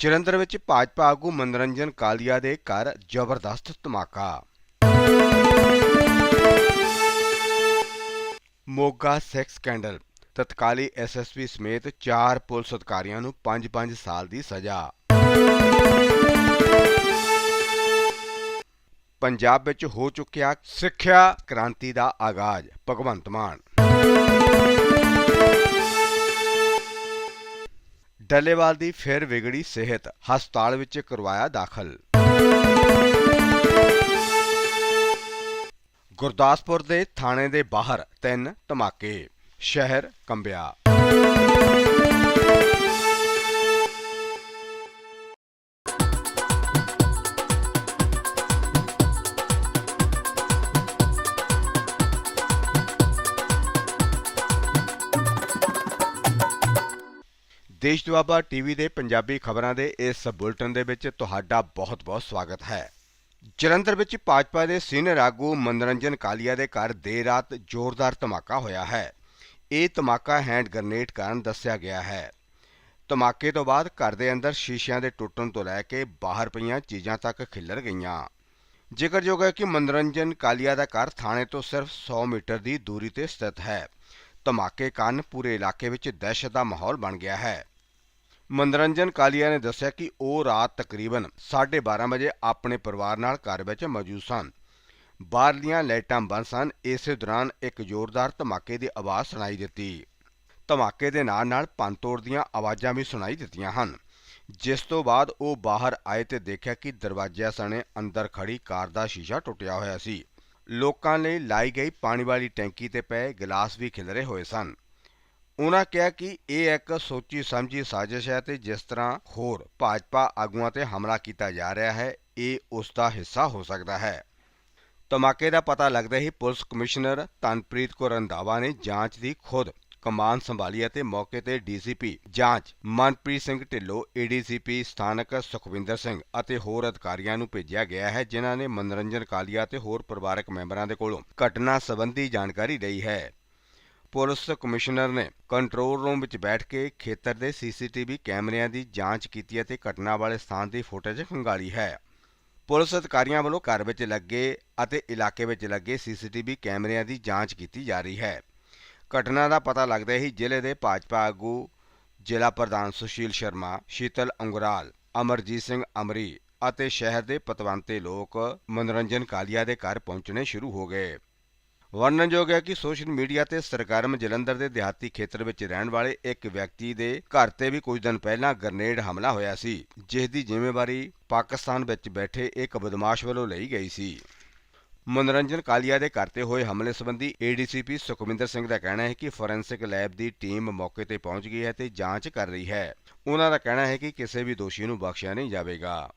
ਜਲੰਧਰ ਵਿੱਚ ਭਾਜਪਾ ਆਗੂ ਮਨੋਰੰਜਨ ਕਾਲੀਆ ਦੇ ਘਰ ਜ਼ਬਰਦਸਤ ਧਮਾਕਾ। ਮੋਗਾ ਸੈਕਸ ਸਕੈਂਡਲ ਤਤਕਾਲੀ ਐਸਐਸਪੀ ਸਮੇਤ 4 ਪੁਲਿਸ ਅਧਿਕਾਰੀਆਂ ਨੂੰ 5-5 ਸਾਲ ਦੀ ਸਜ਼ਾ। ਪੰਜਾਬ ਵਿੱਚ ਹੋ ਚੁੱਕਿਆ ਸਿੱਖਿਆ ਕ੍ਰਾਂਤੀ ਦਾ ਆਗਾਜ਼, ਭਗਵੰਤ ਮਾਨ। ਡੱਲੇਵਾਲ ਦੀ ਫਿਰ ਵਿਗੜੀ ਸਿਹਤ, ਹਸਪਤਾਲ ਵਿੱਚ ਕਰਵਾਇਆ ਦਾਖਲ। ਗੁਰਦਾਸਪੁਰ ਦੇ ਥਾਣੇ ਦੇ ਬਾਹਰ ਤਿੰਨ ਧਮਾਕੇ, ਸ਼ਹਿਰ ਕੰਬਿਆ। ਦੇਸ਼ ਦੁਆਬਾ ਟੀਵੀ ਦੇ ਪੰਜਾਬੀ ਖਬਰਾਂ ਦੇ ਇਸ ਬੁਲਟਨ ਦੇ ਵਿੱਚ ਤੁਹਾਡਾ ਬਹੁਤ-ਬਹੁਤ ਸਵਾਗਤ ਹੈ। ਜਲੰਧਰ ਵਿੱਚ ਭਾਜਪਾ ਦੇ ਸੀਨੀਅਰ ਆਗੂ ਮਨੋਰੰਜਨ ਕਾਲੀਆ ਦੇ ਘਰ ਦੇਰ ਰਾਤ ਜ਼ੋਰਦਾਰ ਧਮਾਕਾ ਹੋਇਆ ਹੈ। ਇਹ ਧਮਾਕਾ ਹੈਂਡ ਗ੍ਰਨੇਡ ਕਾਰਨ ਦੱਸਿਆ ਗਿਆ ਹੈ। ਧਮਾਕੇ ਤੋਂ ਬਾਅਦ ਘਰ ਦੇ ਅੰਦਰ ਸ਼ੀਸ਼ਿਆਂ ਦੇ ਟੁੱਟਣ ਤੋਂ ਲੈ ਕੇ ਬਾਹਰ ਪਈਆਂ ਚੀਜ਼ਾਂ ਤੱਕ ਖਿਲਰ ਗਈਆਂ। ਜ਼ਿਕਰਯੋਗ ਹੈ ਕਿ ਮਨੋਰੰਜਨ ਕਾਲੀਆ ਦਾ ਘਰ ਥਾਣੇ ਤੋਂ ਸਿਰਫ 100 ਮੀਟਰ ਦੀ ਦੂਰੀ ਤੇ ਸਥਿਤ ਹੈ। ਧਮਾਕੇ ਕਾਰਨ ਪੂਰੇ ਇਲਾਕੇ ਵਿੱਚ ਦਹਿਸ਼ਤ ਦਾ ਮਾਹੌਲ ਬਣ ਗਿਆ ਹੈ। ਮਨੋਰੰਜਨ ਕਾਲੀਆ ਨੇ ਦੱਸਿਆ ਕਿ ਉਹ ਰਾਤ ਤਕਰੀਬਨ 12:30 ਵਜੇ ਆਪਣੇ ਪਰਿਵਾਰ ਨਾਲ ਘਰ ਵਿੱਚ ਮੌਜੂਦ ਸਨ। ਬਾਹਰਲੀਆਂ ਲਾਈਟਾਂ ਬੰਦ ਸਨ। ਇਸੇ ਦੌਰਾਨ ਇੱਕ ਜ਼ੋਰਦਾਰ ਧਮਾਕੇ ਦੀ ਆਵਾਜ਼ ਸੁਣਾਈ ਦਿੱਤੀ। ਧਮਾਕੇ ਦੇ ਨਾਲ ਨਾਲ ਭੰਨਤੋੜ ਦੀਆਂ ਆਵਾਜ਼ਾਂ ਵੀ ਸੁਣਾਈ ਦਿੱਤੀਆਂ ਹਨ। ਜਿਸ ਤੋਂ ਬਾਅਦ ਉਹ ਬਾਹਰ ਆਏ ਤੇ ਦੇਖਿਆ ਕਿ ਦਰਵਾਜ਼ਿਆਂ ਸਣੇ ਅੰਦਰ ਖੜੀ ਕਾਰ ਦਾ ਸ਼ੀਸ਼ਾ ਟੁੱਟਿਆ ਹੋਇਆ ਸੀ। ਲੋਕਾਂ ਲਈ ਲਾਈ ਗਈ ਪਾਣੀ ਵਾਲੀ ਟੈਂਕੀ ਤੇ ਪਏ ਗਲਾਸ ਵੀ ਖਿਲਰੇ ਹੋਏ ਸਨ। ਉਨ੍ਹਾਂ ਕਿਹਾ ਕਿ ਇਹ ਇੱਕ ਸੋਚੀ ਸਮਝੀ ਸਾਜ਼ਿਸ਼ ਹੈ ਤੇ ਜਿਸ ਤਰ੍ਹਾਂ ਹੋਰ ਭਾਜਪਾ ਆਗੂਆਂ ਤੇ ਹਮਲਾ ਕੀਤਾ ਜਾ ਰਿਹਾ ਹੈ, ਇਹ ਉਸ ਦਾ ਹਿੱਸਾ ਹੋ ਸਕਦਾ ਹੈ। ਧਮਾਕੇ ਦਾ ਪਤਾ ਲੱਗਦਾ ਹੀ ਪੁਲਿਸ ਕਮਿਸ਼ਨਰ ਤਨਪ੍ਰੀਤ ਕੌਰ ਰੰਧਾਵਾ ਨੇ ਜਾਂਚ ਦੀ ਖੁਦ ਕਮਾਨ ਸੰਭਾਲੀ ਅਤੇ ਮੌਕੇ ਤੇ ਡੀਸੀਪੀ ਜਾਂਚ ਮਨਪ੍ਰੀਤ ਸਿੰਘ ਢਿੱਲੋਂ, ਏਡੀਸੀਪੀ ਸਥਾਨਕ ਸੁਖਵਿੰਦਰ ਸਿੰਘ ਅਤੇ ਹੋਰ ਅਧਿਕਾਰੀਆਂ ਨੂੰ ਭੇਜਿਆ ਗਿਆ ਹੈ, ਜਿਨ੍ਹਾਂ ਨੇ ਮਨੋਰੰਜਨ ਕਾਲੀਆ ਤੇ ਹੋਰ ਪਰਿਵਾਰਕ ਮੈਂਬਰਾਂ ਦੇ ਕੋਲੋਂ ਘਟਨਾ ਸੰਬੰਧੀ ਜਾਣਕਾਰੀ ਲਈ ਹੈ। ਪੁਲਿਸ ਕਮਿਸ਼ਨਰ ਨੇ ਕੰਟਰੋਲ ਰੂਮ ਵਿੱਚ ਬੈਠ ਕੇ ਖੇਤਰ ਦੇ ਸੀਸੀਟੀਵੀ ਕੈਮਰਿਆਂ ਦੀ ਜਾਂਚ ਕੀਤੀ ਅਤੇ ਘਟਨਾ ਵਾਲੇ ਸਥਾਨ ਦੀ ਫੁਟੇਜ ਖੰਗਾਲੀ ਹੈ। ਪੁਲਿਸ ਅਧਿਕਾਰੀਆਂ ਵੱਲੋਂ ਘਰ ਵਿੱਚ ਲੱਗੇ ਅਤੇ ਇਲਾਕੇ ਵਿੱਚ ਲੱਗੇ ਸੀਸੀਟੀਵੀ ਕੈਮਰਿਆਂ ਦੀ ਜਾਂਚ ਕੀਤੀ ਜਾ ਰਹੀ ਹੈ। ਘਟਨਾ ਦਾ ਪਤਾ ਲੱਗਦਾ ਹੀ ਜ਼ਿਲ੍ਹੇ ਦੇ ਭਾਜਪਾ ਆਗੂ ਜ਼ਿਲ੍ਹਾ ਪ੍ਰਧਾਨ ਸੁਸ਼ੀਲ ਸ਼ਰਮਾ, ਸ਼ੀਤਲ ਅੰਗਰਾਲ, ਅਮਰਜੀਤ ਸਿੰਘ ਅਮਰੀ ਅਤੇ ਸ਼ਹਿਰ ਦੇ ਪਤਵੰਤੇ ਲੋਕ ਮਨੋਰੰਜਨ ਕਾਲੀਆ ਦੇ ਘਰ ਪਹੁੰਚਣੇ ਸ਼ੁਰੂ ਹੋ ਗਏ। ਵਰਣਨਯੋਗ ਹੈ ਕਿ ਸੋਸ਼ਲ ਮੀਡੀਆ ਤੇ ਸਰਗਰਮ ਜਲੰਧਰ ਦੇ ਦਿਹਾਤੀ ਖੇਤਰ ਵਿੱਚ ਰਹਿਣ ਵਾਲੇ ਇੱਕ ਵਿਅਕਤੀ ਦੇ ਘਰ ਤੇ ਵੀ ਕੁਝ ਦਿਨ ਪਹਿਲਾਂ ਗ੍ਰਨੇਡ ਹਮਲਾ ਹੋਇਆ ਸੀ ਜਿਸ ਦੀ ਜ਼ਿੰਮੇਵਾਰੀ ਪਾਕਿਸਤਾਨ ਵਿੱਚ ਬੈਠੇ ਇੱਕ ਬਦਮਾਸ਼ ਵੱਲੋਂ ਲਈ ਗਈ ਸੀ। ਮਨੋਰੰਜਨ ਕਾਲੀਆ ਦੇ ਘਰ ਤੇ ਹੋਏ ਹਮਲੇ ਸੰਬੰਧੀ ਏਡੀਸੀਪੀ ਸੁਖਵਿੰਦਰ ਸਿੰਘ ਦਾ ਕਹਿਣਾ ਹੈ ਕਿ ਫੋਰੈਂਸਿਕ ਲੈਬ ਦੀ ਟੀਮ ਮੌਕੇ ਤੇ ਪਹੁੰਚ ਗਈ ਹੈ ਤੇ ਜਾਂਚ ਕਰ ਰਹੀ ਹੈ। ਉਹਨਾਂ ਦਾ ਕਹਿਣਾ ਹੈ ਕਿ ਕਿਸੇ ਵੀ ਦੋਸ਼ੀ ਨੂੰ ਬਖਸ਼ਿਆ ਨਹੀਂ ਜਾਵੇਗਾ।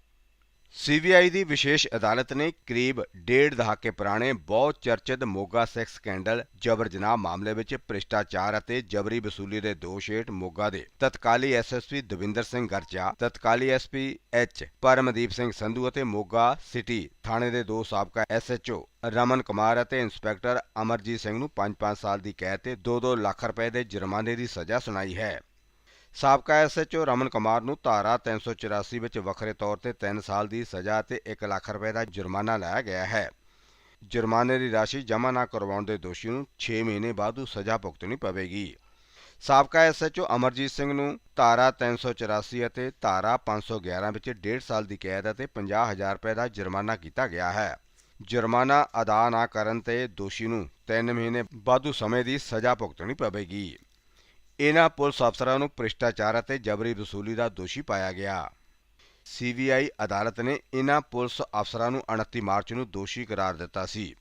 ਸੀਬੀਆਈ ਦੀ ਵਿਸ਼ੇਸ਼ ਅਦਾਲਤ ਨੇ ਕਰੀਬ ਡੇਢ ਦਹਾਕੇ ਪੁਰਾਣੇ ਬਹੁਤ ਚਰਚਿਤ ਮੋਗਾ ਸੈਕਸ ਸਕੈਂਡਲ, ਜਬਰ ਜਨਾਹ ਮਾਮਲੇ ਵਿੱਚ ਭ੍ਰਿਸ਼ਟਾਚਾਰ ਅਤੇ ਜਬਰੀ ਵਸੂਲੀ ਦੇ ਦੋਸ਼ ਹੇਠ ਮੋਗਾ ਦੇ ਤਤਕਾਲੀ ਐਸਐਸਪੀ ਦਵਿੰਦਰ ਸਿੰਘ ਗਰਚਾ, ਤਤਕਾਲੀ ਐਸਪੀ ਐਚ ਪਰਮਦੀਪ ਸਿੰਘ ਸੰਧੂ ਅਤੇ ਮੋਗਾ ਸਿਟੀ ਥਾਣੇ ਦੇ ਦੋ ਸਾਬਕਾ ਐਸਐਚਓ ਰਮਨ ਕੁਮਾਰ ਅਤੇ ਇੰਸਪੈਕਟਰ ਅਮਰਜੀਤ ਸਿੰਘ ਨੂੰ 5-5 ਸਾਲ ਦੀ ਕੈਦ ਤੇ 2-2 ਲੱਖ ਰੁਪਏ ਦੇ ਜੁਰਮਾਨੇ ਦੀ ਸਜ਼ਾ ਸੁਣਾਈ ਹੈ। ਸਾਬਕਾ ਐਸਐਚਓ ਰਮਨ ਕੁਮਾਰ ਨੂੰ ਧਾਰਾ 384 ਵਿੱਚ ਵੱਖਰੇ ਤੌਰ ਤੇ 3 ਸਾਲ ਦੀ ਸਜ਼ਾ ਅਤੇ 1 ਲੱਖ ਰੁਪਏ ਦਾ ਜੁਰਮਾਨਾ ਲਾਇਆ ਗਿਆ ਹੈ। ਜੁਰਮਾਨੇ ਦੀ ਰਾਸ਼ੀ ਜਮ੍ਹਾਂ ਨਾ ਕਰਵਾਉਣ ਦੇ ਦੋਸ਼ੀ ਨੂੰ 6 ਮਹੀਨੇ ਬਾਅਦ ਸਜ਼ਾ ਭੁਗਤਣੀ ਪਵੇਗੀ। ਸਾਬਕਾ ਐਸਐਚਓ ਅਮਰਜੀਤ ਸਿੰਘ ਨੂੰ ਧਾਰਾ 384 ਅਤੇ ਧਾਰਾ 511 ਵਿੱਚ 1.5 ਸਾਲ ਦੀ ਕੈਦ ਅਤੇ 50000 ਰੁਪਏ ਦਾ ਜੁਰਮਾਨਾ ਕੀਤਾ ਗਿਆ ਹੈ। ਜੁਰਮਾਨਾ ਅਦਾ ਨਾ ਕਰਨ ਤੇ ਦੋਸ਼ੀ ਨੂੰ 3 ਮਹੀਨੇ ਬਾਅਦ ਸਮੇਂ ਦੀ ਸਜ਼ਾ ਭੁਗਤਣੀ ਪਵੇਗੀ। ਇਹਨਾਂ ਪੁਲਿਸ ਅਫਸਰਾਂ ਨੂੰ ਭ੍ਰਿਸ਼ਟਾਚਾਰ ਅਤੇ ਜਬਰੀ ਵਸੂਲੀ ਦਾ ਦੋਸ਼ੀ ਪਾਇਆ ਗਿਆ। ਸੀਬੀਆਈ ਅਦਾਲਤ ਨੇ ਇਹਨਾਂ ਪੁਲਿਸ ਅਫਸਰਾਂ ਨੂੰ 29 ਮਾਰਚ ਨੂੰ ਦੋਸ਼ੀ ਕਰਾਰ ਦਿੱਤਾ ਸੀ।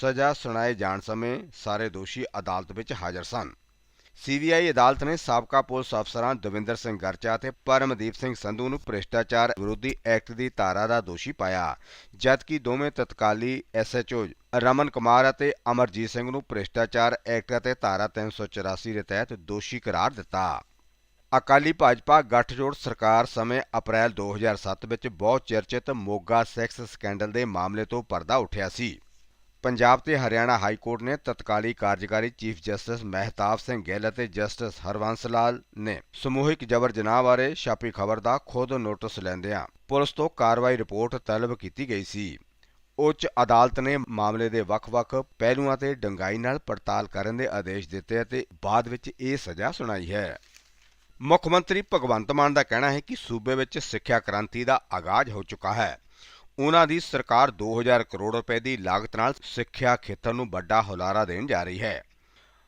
ਸਜ਼ਾ ਸੁਣਾਏ ਜਾਣ ਸਮੇਂ ਸਾਰੇ ਦੋਸ਼ੀ ਅਦਾਲਤ ਵਿੱਚ ਹਾਜ਼ਰ ਸਨ। ਸੀਬੀਆਈ ਅਦਾਲਤ ਨੇ ਸਾਬਕਾ ਪੁਲਿਸ ਅਫਸਰਾਂ ਦਵਿੰਦਰ ਸਿੰਘ ਗਰਚਾ ਅਤੇ ਪਰਮਦੀਪ ਸਿੰਘ ਸੰਧੂ ਨੂੰ ਭ੍ਰਿਸ਼ਟਾਚਾਰ ਵਿਰੋਧੀ ਐਕਟ ਦੀ ਧਾਰਾ ਦਾ ਦੋਸ਼ੀ ਪਾਇਆ। ਜਦਕਿ ਦੋਵੇਂ ਤਤਕਾਲੀ ਐਸਐਚਓ ਰਮਨ ਕੁਮਾਰ ਅਤੇ ਅਮਰਜੀਤ ਸਿੰਘ ਨੂੰ ਭ੍ਰਿਸ਼ਟਾਚਾਰ ਐਕਟ ਅਤੇ ਧਾਰਾ 384 ਦੇ ਤਹਿਤ ਦੋਸ਼ੀ ਕਰਾਰ ਦਿੱਤਾ। ਅਕਾਲੀ ਭਾਜਪਾ ਗੱਠਜੋੜ ਸਰਕਾਰ ਸਮੇਂ ਅਪ੍ਰੈਲ 2007 ਵਿੱਚ ਬਹੁਤ ਚਰਚਿਤ ਮੋਗਾ ਸੈਕਸ ਸਕੈਂਡਲ ਦੇ ਮਾਮਲੇ ਤੋਂ ਪਰਦਾ ਉੱਠਿਆ ਸੀ। ਪੰਜਾਬ ਤੇ ਹਰਿਆਣਾ ਹਾਈ ਕੋਰਟ ਨੇ ਤਤਕਾਲੀ ਕਾਰਜਕਾਰੀ ਚੀਫ ਜਸਟਿਸ ਮਹਿਤਾਬ ਸਿੰਘ ਗਿੱਲ ਅਤੇ ਜਸਟਿਸ ਹਰਵੰਸ ਲਾਲ ਨੇ ਸਮੂਹਿਕ ਜਬਰ ਜਨਾਹ ਬਾਰੇ ਛਾਪੀ ਖਬਰ ਦਾ ਖੁਦ ਨੋਟਿਸ ਲੈਂਦਿਆਂ ਪੁਲਿਸ ਤੋਂ ਕਾਰਵਾਈ ਰਿਪੋਰਟ ਤਲਬ ਕੀਤੀ ਗਈ ਸੀ। ਉੱਚ ਅਦਾਲਤ ਨੇ ਮਾਮਲੇ ਦੇ ਵੱਖ-ਵੱਖ ਪਹਿਲੂਆਂ ਤੇ ਡੰਗਾਈ ਨਾਲ ਪੜਤਾਲ ਕਰਨ ਦੇ ਆਦੇਸ਼ ਦਿੱਤੇ ਅਤੇ ਬਾਅਦ ਵਿੱਚ ਇਹ ਸਜ਼ਾ ਸੁਣਾਈ ਹੈ। ਮੁੱਖ ਮੰਤਰੀ ਭਗਵੰਤ ਮਾਨ ਦਾ ਕਹਿਣਾ ਹੈ ਕਿ ਸੂਬੇ ਵਿੱਚ ਸਿੱਖਿਆ ਕ੍ਰਾਂਤੀ ਦਾ ਆਗਾਜ਼ ਹੋ ਚੁੱਕਾ ਹੈ। ਉਹਨਾਂ ਦੀ ਸਰਕਾਰ 2000 ਕਰੋੜ ਰੁਪਏ ਦੀ ਲਾਗਤ ਨਾਲ ਸਿੱਖਿਆ ਖੇਤਰ ਨੂੰ ਵੱਡਾ ਹੁਲਾਰਾ ਦੇਣ ਜਾ ਰਹੀ ਹੈ।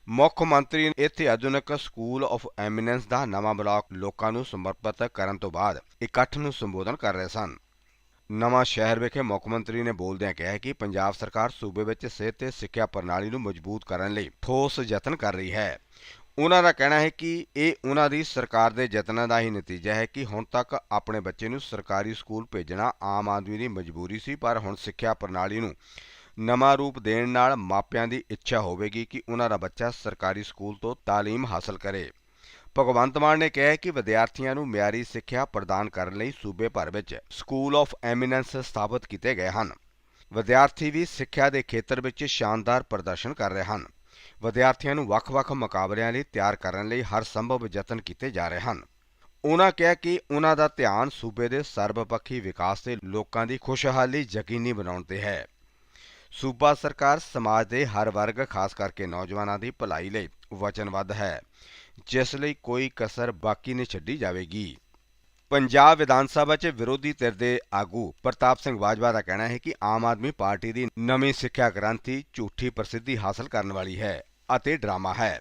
ਮੁੱਖ ਮੰਤਰੀ ਇੱਥੇ ਆਧੁਨਿਕ ਸਕੂਲ ਆਫ ਐਮੀਨੈਂਸ ਦਾ ਨਵਾਂ ਬਲਾਕ ਲੋਕਾਂ ਨੂੰ ਸਮਰਪਿਤ ਕਰਨ ਤੋਂ ਬਾਅਦ ਇਕੱਠ ਨੂੰ ਸੰਬੋਧਨ ਕਰ ਰਹੇ ਸਨ। ਨਵਾਂ ਸ਼ਹਿਰ ਵਿਖੇ ਮੁੱਖ ਮੰਤਰੀ ਨੇ ਬੋਲਦਿਆਂ ਕਿਹਾ ਕਿ ਪੰਜਾਬ ਸਰਕਾਰ ਸੂਬੇ ਵਿੱਚ ਸਿਹਤ ਤੇ ਸਿੱਖਿਆ ਪ੍ਰਣਾਲੀ ਨੂੰ ਮਜ਼ਬੂਤ ਕਰਨ ਲਈ ਠੋਸ ਯਤਨ ਕਰ ਰਹੀ ਹੈ। ਉਹਨਾਂ ਦਾ ਕਹਿਣਾ ਹੈ ਕਿ ਇਹ ਉਹਨਾਂ ਦੀ ਸਰਕਾਰ ਦੇ ਯਤਨਾਂ ਦਾ ਹੀ ਨਤੀਜਾ ਹੈ ਕਿ ਹੁਣ ਤੱਕ ਆਪਣੇ ਬੱਚੇ ਨੂੰ ਸਰਕਾਰੀ ਸਕੂਲ ਭੇਜਣਾ ਆਮ ਆਦਮੀ ਦੀ ਮਜਬੂਰੀ ਸੀ, ਪਰ ਹੁਣ ਸਿੱਖਿਆ ਪ੍ਰਣਾਲੀ ਨੂੰ ਨਵਾਂ ਰੂਪ ਦੇਣ ਨਾਲ ਮਾਪਿਆਂ ਦੀ ਇੱਛਾ ਹੋਵੇਗੀ ਕਿ ਉਹਨਾਂ ਦਾ ਬੱਚਾ ਸਰਕਾਰੀ ਸਕੂਲ ਤੋਂ ਤਾਲੀਮ ਹਾਸਲ ਕਰੇ। ਭਗਵੰਤ ਮਾਨ ਨੇ ਕਿਹਾ ਕਿ ਵਿਦਿਆਰਥੀਆਂ ਨੂੰ ਮਿਆਰੀ ਸਿੱਖਿਆ ਪ੍ਰਦਾਨ ਕਰਨ ਲਈ ਸੂਬੇ ਭਰ ਵਿੱਚ ਸਕੂਲ ਆਫ ਐਮੀਨੈਂਸ ਸਥਾਪਿਤ ਕੀਤੇ ਗਏ ਹਨ। ਵਿਦਿਆਰਥੀ ਵੀ ਸਿੱਖਿਆ ਦੇ ਖੇਤਰ ਵਿੱਚ ਸ਼ਾਨਦਾਰ ਪ੍ਰਦਰਸ਼ਨ ਕਰ ਰਹੇ ਹਨ। ਵਿਦਿਆਰਥੀਆਂ ਨੂੰ ਵੱਖ-ਵੱਖ ਮੁਕਾਬਲਿਆਂ ਲਈ ਤਿਆਰ ਕਰਨ ਲਈ ਹਰ ਸੰਭਵ ਯਤਨ ਕੀਤੇ ਜਾ ਰਹੇ ਹਨ। ਉਹਨਾਂ ਕਿਹਾ ਕਿ ਉਹਨਾਂ ਦਾ ਧਿਆਨ ਸੂਬੇ ਦੇ ਸਰਬਪੱਖੀ ਵਿਕਾਸ ਤੇ ਲੋਕਾਂ ਦੀ ਖੁਸ਼ਹਾਲੀ ਯਕੀਨੀ ਬਣਾਉਣ ਤੇ ਹੈ। ਸੂਬਾ ਸਰਕਾਰ ਸਮਾਜ ਦੇ ਹਰ ਵਰਗ, ਖਾਸ ਕਰਕੇ ਨੌਜਵਾਨਾਂ ਦੀ ਭਲਾਈ ਲਈ ਵਚਨਬੱਧ ਹੈ, ਜਿਸ ਲਈ ਕੋਈ ਕਸਰ ਬਾਕੀ ਨਹੀਂ ਛੱਡੀ ਜਾਵੇਗੀ। ਪੰਜਾਬ ਵਿਧਾਨ ਸਭਾ 'ਚ ਵਿਰੋਧੀ ਧਿਰ ਦੇ ਆਗੂ ਪ੍ਰਤਾਪ ਸਿੰਘ ਬਾਜਵਾ ਦਾ ਕਹਿਣਾ ਹੈ ਕਿ ਆਮ ਆਦਮੀ ਪਾਰਟੀ ਦੀ ਨਵੀਂ ਸਿੱਖਿਆ ਕ੍ਰਾਂਤੀ ਝੂਠੀ ਪ੍ਰਸਿੱਧੀ ਹਾਸਲ ਕਰਨ ਵਾਲੀ ਹੈ ਅਤੇ ਡਰਾਮਾ ਹੈ।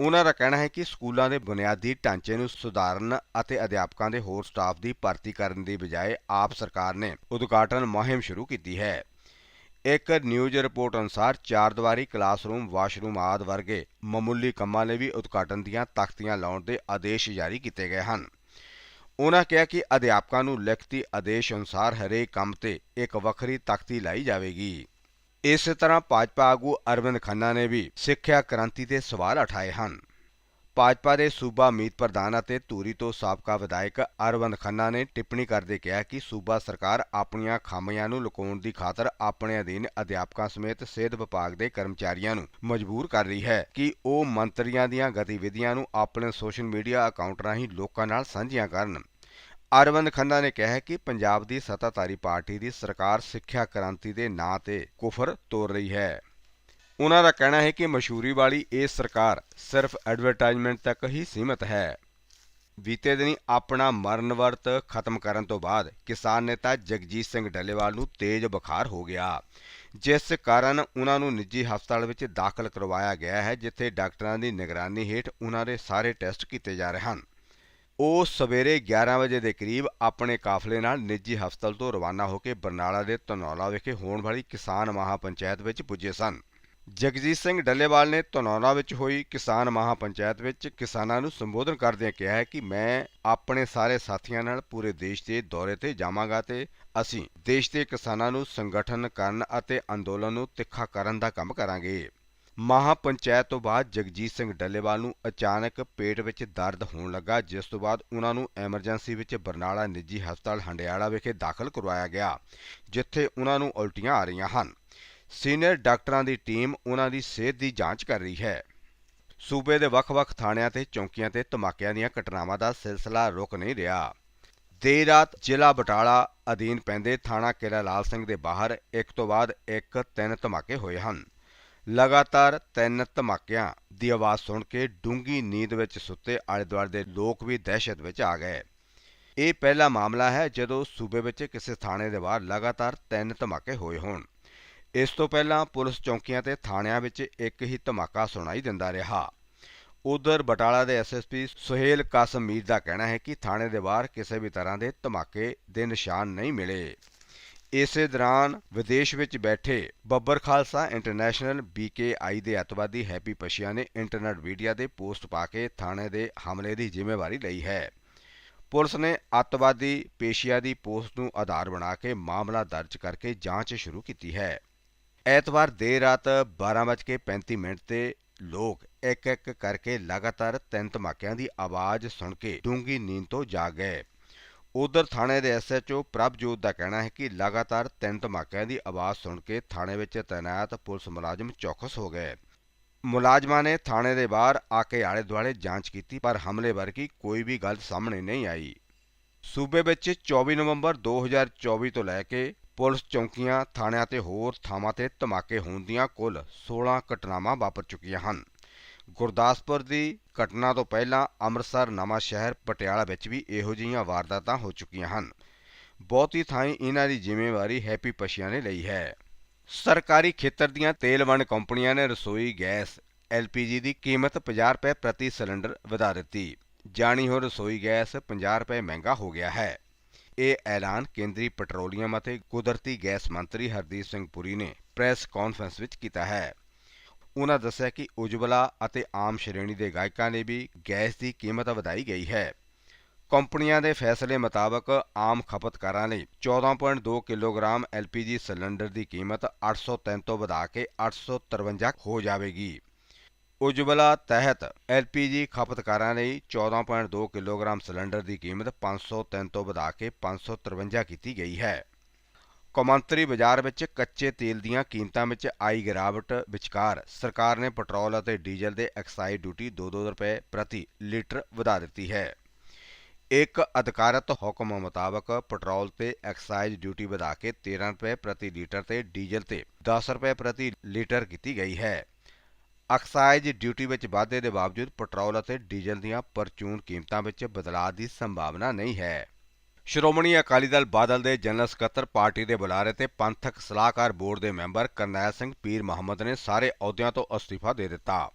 ਉਹਨਾਂ ਦਾ ਕਹਿਣਾ ਹੈ ਕਿ ਸਕੂਲਾਂ ਦੇ ਬੁਨਿਆਦੀ ਢਾਂਚੇ ਨੂੰ ਸੁਧਾਰਨ ਅਤੇ ਅਧਿਆਪਕਾਂ ਦੇ ਹੋਰ ਸਟਾਫ ਦੀ ਭਰਤੀ ਕਰਨ ਦੀ ਬਜਾਏ ਆਪ ਸਰਕਾਰ ਨੇ ਉਦਘਾਟਨ ਮੁਹਿੰਮ ਸ਼ੁਰੂ ਕੀਤੀ ਹੈ। ਇੱਕ ਨਿਊਜ਼ ਰਿਪੋਰਟ ਅਨੁਸਾਰ ਚਾਰ ਦੀਵਾਰੀ ਕਲਾਸਰੂਮ, ਵਾਸ਼ਰੂਮ ਆਦ ਵਰਗੇ ਮਾਮੂਲੀ ਕੰਮਾਂ ਲਈ ਵੀ ਉਦਘਾਟਨ ਦੀਆਂ ਤਖਤੀਆਂ ਲਾਉਣ ਦੇ ਆਦੇਸ਼ ਜਾਰੀ ਕੀਤੇ ਗਏ ਹਨ। ਉਹਨਾਂ ਕਿਹਾ ਕਿ ਅਧਿਆਪਕਾਂ ਨੂੰ ਲਿਖਤੀ ਆਦੇਸ਼ ਅਨੁਸਾਰ ਹਰੇਕ ਕੰਮ ਤੇ ਇੱਕ ਵੱਖਰੀ ਤਖਤੀ ਲਾਈ ਜਾਵੇਗੀ। ਇਸੇ ਤਰ੍ਹਾਂ ਭਾਜਪਾ ਆਗੂ ਅਰਵਿੰਦ ਖੰਨਾ ਨੇ ਵੀ ਸਿੱਖਿਆ ਕ੍ਰਾਂਤੀ ਤੇ ਸਵਾਲ ਉਠਾਏ ਹਨ। ਭਾਜਪਾ ਦੇ ਸੂਬਾ ਮੀਤ ਪ੍ਰਧਾਨ ਅਤੇ ਧੂਰੀ ਤੋਂ ਸਾਬਕਾ ਵਿਧਾਇਕ ਅਰਵਿੰਦ ਖੰਨਾ ਨੇ ਟਿੱਪਣੀ ਕਰਦੇ ਕਿਹਾ ਕਿ ਸੂਬਾ ਸਰਕਾਰ ਆਪਣੀਆਂ ਖਾਮੀਆਂ ਨੂੰ ਲੁਕਾਉਣ ਦੀ ਖਾਤਰ ਆਪਣੇ ਅਧੀਨ ਅਧਿਆਪਕਾਂ ਸਮੇਤ ਸਿਹਤ ਵਿਭਾਗ ਦੇ ਕਰਮਚਾਰੀਆਂ ਨੂੰ ਮਜਬੂਰ ਕਰ ਰਹੀ ਹੈ ਕਿ ਉਹ ਮੰਤਰੀਆਂ ਦੀਆਂ ਗਤੀਵਿਧੀਆਂ ਨੂੰ ਆਪਣੇ ਸੋਸ਼ਲ ਮੀਡੀਆ ਅਕਾਊਂਟ ਰਾਹੀਂ ਲੋਕਾਂ ਨਾਲ ਸਾਂਝੀਆਂ ਕਰਨ। ਅਰਵਿੰਦ ਖੰਨਾ ਨੇ ਕਿਹਾ ਕਿ ਪੰਜਾਬ ਦੀ ਸੱਤਾਧਾਰੀ ਪਾਰਟੀ ਦੀ ਸਰਕਾਰ ਸਿੱਖਿਆ ਕ੍ਰਾਂਤੀ ਦੇ ਨਾਂ ਤੇ ਕੁਫਰ ਤੋਰ ਰਹੀ ਹੈ। ਉਹਨਾਂ ਦਾ ਕਹਿਣਾ ਹੈ ਕਿ ਮਸ਼ਹੂਰੀ ਵਾਲੀ ਇਹ ਸਰਕਾਰ ਸਿਰਫ ਐਡਵਰਟਾਈਜ਼ਮੈਂਟ ਤੱਕ ਹੀ ਸੀਮਿਤ ਹੈ। ਬੀਤੇ ਦਿਨੀ ਆਪਣਾ ਮਰਨ ਵਰਤ ਖਤਮ ਕਰਨ ਤੋਂ ਬਾਅਦ ਕਿਸਾਨ ਨੇਤਾ ਜਗਜੀਤ ਸਿੰਘ ਡੱਲੇਵਾਲ ਨੂੰ ਤੇਜ਼ ਬੁਖਾਰ ਹੋ ਗਿਆ। ਜਿਸ ਕਾਰਨ ਉਹਨਾਂ ਨੂੰ ਨਿੱਜੀ ਹਸਪਤਾਲ ਵਿੱਚ ਦਾਖਲ ਕਰਵਾਇਆ ਗਿਆ ਹੈ, ਜਿੱਥੇ ਡਾਕਟਰਾਂ ਦੀ ਨਿਗਰਾਨੀ ਹੇਠ ਉਹਨਾਂ ਦੇ ਸਾਰੇ ਟੈਸਟ ਕੀਤੇ ਜਾ ਰਹੇ ਹਨ। ਉਹ ਸਵੇਰੇ 11 ਵਜੇ ਦੇ ਕਰੀਬ ਆਪਣੇ ਕਾਫਲੇ ਨਾਲ ਨਿੱਜੀ ਹਸਪਤਾਲ ਤੋਂ ਰਵਾਨਾ ਹੋ ਕੇ ਬਰਨਾਲਾ ਦੇ ਧਨੌਲਾ ਵਿਖੇ ਹੋਣ ਵਾਲੀ ਕਿਸਾਨ ਮਹਾਪੰਚਾਇਤ ਵਿੱਚ ਪੁੱਜੇ ਸਨ। ਜਗਜੀਤ ਸਿੰਘ ਡੱਲੇਵਾਲ ਨੇ ਧਨੌਲਾ ਵਿੱਚ ਹੋਈ ਕਿਸਾਨ ਮਹਾਪੰਚਾਇਤ ਵਿੱਚ ਕਿਸਾਨਾਂ ਨੂੰ ਸੰਬੋਧਨ ਕਰਦਿਆਂ ਕਿਹਾ ਹੈ ਕਿ ਮੈਂ ਆਪਣੇ ਸਾਰੇ ਸਾਥੀਆਂ ਨਾਲ ਪੂਰੇ ਦੇਸ਼ ਦੇ ਦੌਰੇ ਤੇ ਜਾਵਾਂਗਾ ਤੇ ਅਸੀਂ ਦੇਸ਼ ਦੇ ਕਿਸਾਨਾਂ ਨੂੰ ਸੰਗਠਨ ਕਰਨ ਅਤੇ ਅੰਦੋਲਨ ਨੂੰ ਤਿੱਖਾ ਕਰਨ ਦਾ ਕੰਮ ਕਰਾਂਗੇ। ਮਹਾਪੰਚਾਇਤ ਤੋਂ ਬਾਅਦ ਜਗਜੀਤ ਸਿੰਘ ਡੱਲੇਵਾਲ ਨੂੰ ਅਚਾਨਕ ਪੇਟ ਵਿੱਚ ਦਰਦ ਹੋਣ ਲੱਗਾ, ਜਿਸ ਤੋਂ ਬਾਅਦ ਉਹਨਾਂ ਨੂੰ ਐਮਰਜੈਂਸੀ ਵਿੱਚ ਬਰਨਾਲਾ ਨਿੱਜੀ ਹਸਪਤਾਲ ਹੰਡਿਆਲਾ ਵਿਖੇ ਦਾਖਲ ਕਰਵਾਇਆ ਗਿਆ, ਜਿੱਥੇ ਉਹਨਾਂ ਨੂੰ ਉਲਟੀਆਂ ਆ ਰਹੀਆਂ ਹਨ। ਸੀਨੀਅਰ ਡਾਕਟਰਾਂ ਦੀ ਟੀਮ ਉਹਨਾਂ ਦੀ ਸਿਹਤ ਦੀ ਜਾਂਚ ਕਰ ਰਹੀ ਹੈ। ਸੂਬੇ ਦੇ ਵੱਖ-ਵੱਖ ਥਾਣਿਆਂ ਤੇ ਚੌਂਕੀਆਂ ਤੇ ਧਮਾਕਿਆਂ ਦੀਆਂ ਘਟਨਾਵਾਂ ਦਾ ਸਿਲਸਿਲਾ ਰੁਕ ਨਹੀਂ ਰਿਹਾ। ਦੇਰ ਰਾਤ ਜ਼ਿਲ੍ਹਾ ਬਟਾਲਾ ਅਧੀਨ ਪੈਂਦੇ ਥਾਣਾ ਕਿਲਾ ਲਾਲ ਸਿੰਘ ਦੇ ਬਾਹਰ ਇੱਕ ਤੋਂ ਬਾਅਦ ਇੱਕ ਤਿੰਨ ਧਮਾਕੇ ਹੋਏ ਹਨ। ਲਗਾਤਾਰ ਤਿੰਨ ਧਮਾਕਿਆਂ ਦੀ ਆਵਾਜ਼ ਸੁਣ ਕੇ ਡੂੰਗੀ ਨੀਂਦ ਵਿੱਚ ਸੁੱਤੇ ਆਲੇ-ਦੁਆਲੇ ਦੇ ਲੋਕ ਵੀ ਦਹਿਸ਼ਤ ਵਿੱਚ ਆ ਗਏ। ਇਹ ਪਹਿਲਾ ਮਾਮਲਾ ਹੈ ਜਦੋਂ ਸੂਬੇ ਵਿੱਚ ਕਿਸੇ ਥਾਣੇ ਦੇ ਬਾਹਰ ਲਗਾਤਾਰ ਤਿੰਨ ਧਮਾਕੇ ਹੋਏ ਹੋਣ। ਇਸ ਤੋਂ ਪਹਿਲਾਂ ਪੁਲਿਸ ਚੌਂਕੀਆਂ ਤੇ ਥਾਣਿਆਂ ਵਿੱਚ ਇੱਕ ਹੀ ਧਮਾਕਾ ਸੁਣਾਈ ਦਿੰਦਾ ਰਿਹਾ। ਉਧਰ ਬਟਾਲਾ ਦੇ ਐਸਐਸਪੀ ਸੁਹੇਲ ਕਾਸਮ ਮੀਰ ਦਾ ਕਹਿਣਾ ਹੈ ਕਿ ਥਾਣੇ ਦੇ ਬਾਹਰ ਕਿਸੇ ਵੀ ਤਰ੍ਹਾਂ ਦੇ ਧਮਾਕੇ ਦੇ ਨਿਸ਼ਾਨ ਨਹੀਂ ਮਿਲੇ। ਇਸੇ ਦੌਰਾਨ ਵਿਦੇਸ਼ ਵਿੱਚ ਬੈਠੇ ਬੱਬਰ ਖਾਲਸਾ ਇੰਟਰਨੈਸ਼ਨਲ ਬੀਕੇਆਈ ਦੇ ਅਤਵਾਦੀ ਹੈਪੀ ਪਸ਼ੀਆ ਨੇ ਇੰਟਰਨੈਟ ਮੀਡੀਆ ਦੇ ਪੋਸਟ ਪਾ ਕੇ ਥਾਣੇ ਦੇ ਹਮਲੇ ਦੀ ਜ਼ਿੰਮੇਵਾਰੀ ਲਈ ਹੈ। ਪੁਲਿਸ ਨੇ ਅਤਵਾਦੀ ਪੇਸ਼ੀਆ ਦੀ ਪੋਸਟ ਨੂੰ ਆਧਾਰ ਬਣਾ ਕੇ ਮਾਮਲਾ ਦਰਜ ਕਰਕੇ ਜਾਂਚ ਸ਼ੁਰੂ ਕੀਤੀ ਹੈ। ਐਤਵਾਰ ਦੇਰ ਰਾਤ 12:35 ਮਿੰਟ ਤੇ ਲੋਕ ਇੱਕ ਇੱਕ ਕਰਕੇ ਲਗਾਤਾਰ ਤਿੰਨ ਧਮਾਕਿਆਂ ਦੀ ਆਵਾਜ਼ ਸੁਣ ਕੇ ਡੂੰਗੀ ਨੀਂਦ ਤੋਂ ਜਾਗ ਗਏ। ਉਧਰ ਥਾਣੇ ਦੇ ਐਸਐਚਓ ਪ੍ਰਭਜੋਤ ਦਾ ਕਹਿਣਾ ਹੈ ਕਿ ਲਗਾਤਾਰ ਤਿੰਨ ਧਮਾਕਿਆਂ ਦੀ ਆਵਾਜ਼ ਸੁਣ ਕੇ ਥਾਣੇ ਵਿੱਚ ਤੈਨਾਤ ਪੁਲਿਸ ਮੁਲਾਜ਼ਮ ਚੌਕਸ ਹੋ ਗਏ। ਮੁਲਾਜ਼ਮਾਂ ਨੇ ਥਾਣੇ ਦੇ ਬਾਹਰ ਆ ਕੇ ਆਲੇ ਦੁਆਲੇ ਜਾਂਚ ਕੀਤੀ, ਪਰ ਹਮਲੇ ਵਰਗੀ ਕੋਈ ਵੀ ਗੱਲ ਸਾਹਮਣੇ ਨਹੀਂ ਆਈ। ਸੂਬੇ ਵਿੱਚ 24 ਨਵੰਬਰ 2024 ਤੋਂ ਲੈ ਕੇ ਪੁਲਿਸ ਚੌਂਕੀਆਂ, ਥਾਣਿਆਂ ਤੇ ਹੋਰ ਥਾਵਾਂ ਤੇ ਧਮਾਕੇ ਹੋਣ ਦੀਆਂ ਕੁੱਲ 16 ਘਟਨਾਵਾਂ ਵਾਪਰ ਚੁੱਕੀਆਂ ਹਨ। ਗੁਰਦਾਸਪੁਰ ਦੀ ਘਟਨਾ ਤੋਂ ਪਹਿਲਾਂ ਅੰਮ੍ਰਿਤਸਰ ਨਵਾਂ ਸ਼ਹਿਰ ਪਟਿਆਲਾ ਵਿੱਚ ਵੀ ਇਹੋ ਜਿਹੀਆਂ ਵਾਰਦਾਤਾਂ ਹੋ ਚੁੱਕੀਆਂ ਹਨ। ਬਹੁਤੀ ਥਾਈਂ ਇਹਨਾਂ ਦੀ ਜ਼ਿੰਮੇਵਾਰੀ ਹੈਪੀ ਪਸ਼ੀਆਂ ਨੇ ਲਈ ਹੈ। ਸਰਕਾਰੀ ਖੇਤਰ ਦੀਆਂ ਤੇਲ ਵੰਡ ਕੰਪਨੀਆਂ ਨੇ ਰਸੋਈ, ਗੈਸ, ਐਲਪੀਜੀ ਦੀ ਕੀਮਤ 50 ਰੁਪਏ ਪ੍ਰਤੀ ਸਿਲੰਡਰ ਵਧਾ ਦਿੱਤੀ। ਜਾਣੀ ਹੋ ਰਸੋਈ, ਗੈਸ 50 ਰੁਪਏ ਮਹਿੰਗਾ ਹੋ ਗਿਆ ਹੈ। ਇਹ ਐਲਾਨ ਕੇਂਦਰੀ ਪੈਟਰੋਲੀਅਮ ਅਤੇ ਕੁਦਰਤੀ ਗੈਸ ਮੰਤਰੀ ਹਰਦੀਪ ਸਿੰਘ ਪੁਰੀ ਨੇ ਪ੍ਰੈਸ ਕਾਨਫਰੰਸ ਵਿੱਚ ਕੀਤਾ ਹੈ। ਉਨ੍ਹਾਂ ਦੱਸਿਆ ਕਿ ਉਜਵਲਾ ਅਤੇ ਆਮ ਸ਼੍ਰੇਣੀ ਦੇ ਗਾਇਕਾਂ ਨੇ ਵੀ ਗੈਸ ਦੀ ਕੀਮਤ ਵਧਾਈ ਗਈ ਹੈ। ਕੰਪਨੀਆਂ ਦੇ ਫੈਸਲੇ ਮੁਤਾਬਕ ਆਮ ਖਪਤਕਾਰਾਂ ਲਈ 14.2 ਕਿਲੋਗ੍ਰਾਮ ਐਲਪੀਜੀ ਸਿਲੰਡਰ ਦੀ ਕੀਮਤ 803 ਤੋਂ ਵਧਾ ਕੇ 853 ਹੋ ਜਾਵੇਗੀ। ਉਜਵਲਾ ਤਹਿਤ ਐਲਪੀਜੀ ਖਪਤਕਾਰਾਂ ਲਈ 14.2 ਕਿਲੋਗ੍ਰਾਮ ਸਿਲੰਡਰ ਦੀ ਕੀਮਤ 503 ਤੋਂ ਵਧਾ ਕੇ 553 ਕੀਤੀ ਗਈ ਹੈ। ਕੌਮਾਂਤਰੀ ਬਾਜ਼ਾਰ ਵਿੱਚ ਕੱਚੇ ਤੇਲ ਦੀਆਂ ਕੀਮਤਾਂ ਵਿੱਚ ਆਈ ਗਿਰਾਵਟ ਵਿਚਕਾਰ ਸਰਕਾਰ ਨੇ ਪੈਟਰੋਲ ਅਤੇ ਡੀਜ਼ਲ ਦੇ ਐਕਸਾਈਜ਼ ਡਿਊਟੀ 2-2 ਰੁਪਏ ਪ੍ਰਤੀ ਲੀਟਰ ਵਧਾ ਦਿੱਤੀ ਹੈ। ਇੱਕ ਅਧਿਕਾਰਤ ਹੁਕਮ ਮੁਤਾਬਕ ਪੈਟਰੋਲ ਤੇ ਐਕਸਾਈਜ਼ ਡਿਊਟੀ ਵਧਾ ਕੇ 13 ਰੁਪਏ ਪ੍ਰਤੀ ਲੀਟਰ ਤੇ ਡੀਜ਼ਲ ਤੇ 10 ਰੁਪਏ ਪ੍ਰਤੀ ਲੀਟਰ ਕੀਤੀ ਗਈ ਹੈ। ਐਕਸਾਈਜ਼ ਡਿਊਟੀ ਵਿੱਚ ਵਾਧੇ ਦੇ ਬਾਵਜੂਦ ਪੈਟਰੋਲ ਅਤੇ ਡੀਜ਼ਲ ਦੀਆਂ ਪਰਚੂਨ ਕੀਮਤਾਂ ਵਿੱਚ ਬਦਲਾਅ ਦੀ ਸੰਭਾਵਨਾ ਨਹੀਂ ਹੈ। ਸ਼੍ਰੋਮਣੀ ਅਕਾਲੀ ਦਲ ਬਾਦਲ ਦੇ ਜਨਰਲ ਸਕੱਤਰ ਪਾਰਟੀ ਦੇ ਬੁਲਾਰੇ ਤੇ ਪੰਥਕ ਸਲਾਹਕਾਰ ਬੋਰਡ ਦੇ ਮੈਂਬਰ ਕਰਨੈਲ ਸਿੰਘ ਪੀਰ ਮੁਹੰਮਦ ਨੇ ਸਾਰੇ ਅਹੁਦਿਆਂ ਤੋਂ ਅਸਤੀਫਾ ਦੇ ਦਿੱਤਾ।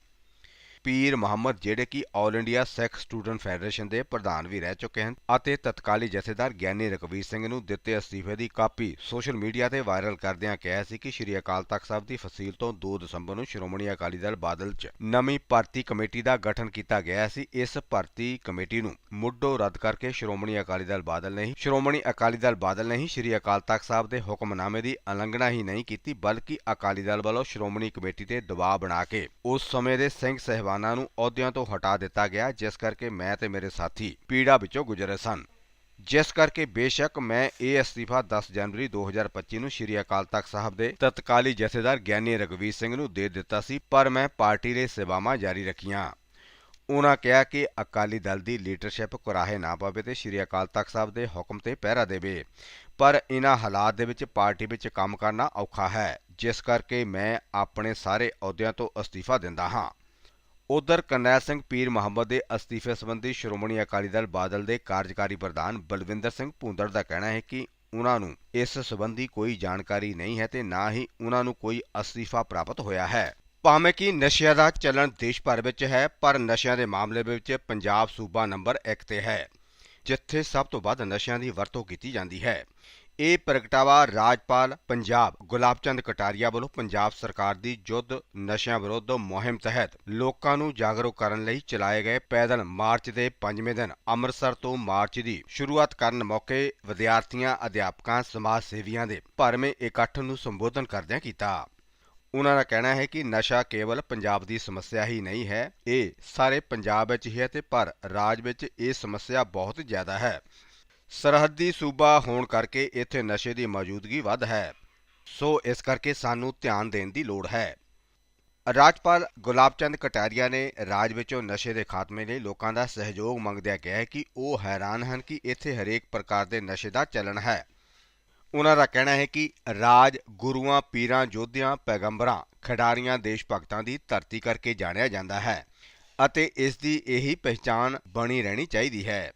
ਪੀਰ ਮੁਹੰਮਦ, ਜਿਹੜੇ ਕਿ all India Sikh student federation ਦੇ ਪ੍ਰਧਾਨ ਵੀ ਰਹਿ ਚੁੱਕੇ ਹਨ ਅਤੇ ਤਤਕਾਲੀ ਜਥੇਦਾਰ ਗਿਆਨੀ ਰਕਵੀਰ ਸਿੰਘ ਨੂੰ ਦਿੱਤੇ ਅਸਤੀਫੇ ਦੀ ਕਾਪੀ ਸੋਸ਼ਲ ਮੀਡੀਆ ਤੇ ਵਾਇਰਲ ਕਰਦਿਆਂ ਕਿਹਾ ਸੀ ਕਿ ਸ਼੍ਰੀ ਅਕਾਲ ਤਖਤ ਸਾਹਿਬ ਦੀ ਫਸੀਲ ਤੋਂ 2 ਦਸੰਬਰ ਨੂੰ ਸ਼੍ਰੋਮਣੀ ਅਕਾਲੀ ਦਲ ਬਾਦਲ 'ਚ ਨਵੀਂ ਭਰਤੀ ਕਮੇਟੀ ਦਾ ਗਠਨ ਕੀਤਾ ਗਿਆ ਸੀ। ਇਸ ਭਰਤੀ ਕਮੇਟੀ ਨੂੰ ਮੁੱਢੋਂ ਰੱਦ ਕਰਕੇ ਸ਼੍ਰੋਮਣੀ ਅਕਾਲੀ ਦਲ ਬਾਦਲ ਨੇ ਸ਼੍ਰੋਮਣੀ ਅਕਾਲੀ ਦਲ ਬਾਦਲ ਨੇ ਹੀ ਸ਼੍ਰੀ ਅਕਾਲ ਤਖਤ ਸਾਹਿਬ ਦੇ ਹੁਕਮਨਾਮੇ ਦੀ ਉਲੰਘਣਾ ਹੀ ਨਹੀਂ ਕੀਤੀ, ਬਲਕਿ ਅਕਾਲੀ ਦਲ ਵੱਲੋਂ ਸ਼੍ਰੋਮਣੀ ਕਮੇਟੀ ਤੇ ਦਬਾਅ ਬਣਾ ਕੇ ਉਸ ਸਮੇਂ ਦੇ ਸਿੰਘ ਸਹਿਬਾਨਾਂ ਨੂੰ ਅਹੁਦਿਆਂ ਤੋਂ ਹਟਾ ਦਿੱਤਾ ਗਿਆ, ਜਿਸ ਕਰਕੇ ਮੈਂ ਤੇ ਮੇਰੇ ਸਾਥੀ ਪੀੜਾ ਵਿੱਚੋਂ ਗੁਜ਼ਰੇ ਸਨ। ਜਿਸ ਕਰਕੇ ਬੇਸ਼ੱਕ ਮੈਂ ਇਹ ਅਸਤੀਫਾ 10 ਜਨਵਰੀ 2025 ਨੂੰ ਸ਼੍ਰੀ ਅਕਾਲ ਤਖਤ ਸਾਹਿਬ ਦੇ ਤਤਕਾਲੀ ਜਥੇਦਾਰ ਗਿਆਨੀ ਰਗਵੀਰ ਸਿੰਘ ਨੂੰ ਦੇ ਦਿੱਤਾ ਸੀ, ਪਰ ਮੈਂ ਪਾਰਟੀ ਲਈ ਸੇਵਾਵਾਂ ਜਾਰੀ ਰੱਖੀਆਂ। ਉਨ੍ਹਾਂ ਕਿਹਾ ਕਿ ਅਕਾਲੀ ਦਲ ਦੀ ਲੀਡਰਸ਼ਿਪ ਕੁਰਾਹੇ ਨਾ ਪਵੇ ਤੇ ਸ਼੍ਰੀ ਅਕਾਲ ਤਖਤ ਸਾਹਿਬ ਦੇ ਹੁਕਮ ਤੇ ਪਹਿਰਾ ਦੇਵੇ। ਪਰ ਇਹਨਾਂ ਹਾਲਾਤ ਦੇ ਵਿੱਚ ਪਾਰਟੀ ਵਿੱਚ ਕੰਮ ਕਰਨਾ ਔਖਾ ਹੈ, ਜਿਸ ਕਰਕੇ ਮੈਂ ਆਪਣੇ ਸਾਰੇ ਅਹੁਦਿਆਂ ਤੋਂ ਅਸਤੀਫਾ ਦਿੰਦਾ ਹਾਂ। ਉਧਰ ਕਰਨੈਲ ਸਿੰਘ ਪੀਰ ਮੁਹੰਮਦ ਦੇ ਅਸਤੀਫੇ ਸੰਬੰਧੀ ਸ਼੍ਰੋਮਣੀ ਅਕਾਲੀ ਦਲ ਬਾਦਲ ਦੇ ਕਾਰਜਕਾਰੀ ਪ੍ਰਧਾਨ ਬਲਵਿੰਦਰ ਸਿੰਘ ਭੁੰਦੜ ਦਾ ਕਹਿਣਾ ਹੈ ਕਿ ਉਹਨਾਂ ਨੂੰ ਇਸ ਸੰਬੰਧੀ ਕੋਈ ਜਾਣਕਾਰੀ ਨਹੀਂ ਹੈ ਤੇ ਨਾ ਹੀ ਉਹਨਾਂ ਨੂੰ ਕੋਈ ਅਸਤੀਫਾ ਪ੍ਰਾਪਤ ਹੋਇਆ ਹੈ। ਭਾਵੇਂ ਕਿ ਨਸ਼ਿਆਂ ਦਾ ਚੱਲਣ ਦੇਸ਼ ਭਰ ਵਿੱਚ ਹੈ, ਪਰ ਨਸ਼ਿਆਂ ਦੇ ਮਾਮਲੇ ਵਿੱਚ ਪੰਜਾਬ ਸੂਬਾ ਨੰਬਰ 1 ਤੇ ਹੈ, ਜਿੱਥੇ ਸਭ ਤੋਂ ਵੱਧ ਨਸ਼ਿਆਂ ਦੀ ਵਰਤੋਂ ਕੀਤੀ ਜਾਂਦੀ ਹੈ। ਇਹ ਪ੍ਰਗਟਾਵਾ ਰਾਜਪਾਲ ਪੰਜਾਬ ਗੁਲਾਬ ਚੰਦ ਕਟਾਰੀਆ ਵੱਲੋਂ ਪੰਜਾਬ ਸਰਕਾਰ ਦੀ ਜੁੱਧ ਨਸ਼ਿਆਂ ਵਿਰੁੱਧ ਮੁਹਿੰਮ ਤਹਿਤ ਲੋਕਾਂ ਨੂੰ ਜਾਗਰੂਕ ਕਰਨ ਲਈ ਚਲਾਏ ਗਏ ਪੈਦਲ ਮਾਰਚ ਦੇ ਪੰਜਵੇਂ ਦਿਨ ਅੰਮ੍ਰਿਤਸਰ ਤੋਂ ਮਾਰਚ ਦੀ ਸ਼ੁਰੂਆਤ ਕਰਨ ਮੌਕੇ ਵਿਦਿਆਰਥੀਆਂ, ਅਧਿਆਪਕਾਂ, ਸਮਾਜ ਸੇਵੀਆਂ ਦੇ ਭਰਵੇਂ ਇਕੱਠ ਨੂੰ ਸੰਬੋਧਨ ਕਰਦਿਆਂ ਕੀਤਾ। ਉਹਨਾਂ ਦਾ ਕਹਿਣਾ ਹੈ ਕਿ ਨਸ਼ਾ ਕੇਵਲ ਪੰਜਾਬ ਦੀ ਸਮੱਸਿਆ ਹੀ ਨਹੀਂ ਹੈ, ਇਹ ਸਾਰੇ ਪੰਜਾਬ ਵਿੱਚ ਹੀ ਹੈ ਤੇ ਪਰ ਰਾਜ ਵਿੱਚ ਇਹ ਸਮੱਸਿਆ ਬਹੁਤ ਜ਼ਿਆਦਾ ਹੈ। ਸਰਹੱਦੀ ਸੂਬਾ ਹੋਣ ਕਰਕੇ ਇੱਥੇ ਨਸ਼ੇ ਦੀ ਮੌਜੂਦਗੀ ਵੱਧ ਹੈ। ਸੋ ਇਸ ਕਰਕੇ ਸਾਨੂੰ ਧਿਆਨ ਦੇਣ ਦੀ ਲੋੜ ਹੈ। ਰਾਜਪਾਲ ਗੁਲਾਬ ਚੰਦ ਕਟਾਰੀਆ ਨੇ ਰਾਜ ਵਿੱਚੋਂ ਨਸ਼ੇ ਦੇ ਖਾਤਮੇ ਲਈ ਲੋਕਾਂ ਦਾ ਸਹਿਯੋਗ ਮੰਗਦਿਆਂ ਕਿਹਾ ਕਿ ਉਹ ਹੈਰਾਨ ਹਨ ਕਿ ਇੱਥੇ ਹਰੇਕ ਪ੍ਰਕਾਰ ਦੇ ਨਸ਼ੇ ਦਾ ਚਲਣ ਹੈ। ਉਹਨਾਂ ਦਾ ਕਹਿਣਾ ਹੈ ਕਿ ਰਾਜ, ਗੁਰੂਆਂ, ਪੀਰਾਂ, ਯੋਧਿਆਂ, ਪੈਗੰਬਰਾਂ, ਖਿਡਾਰੀਆਂ ਦੇਸ਼ ਭਗਤਾਂ ਦੀ ਧਰਤੀ ਕਰਕੇ ਜਾਣਿਆ ਜਾਂਦਾ ਹੈ ਅਤੇ ਇਸ ਦੀ ਇਹੀ ਪਹਿਚਾਣ ਬਣੀ ਰਹਿਣੀ ਚਾਹੀਦੀ ਹੈ।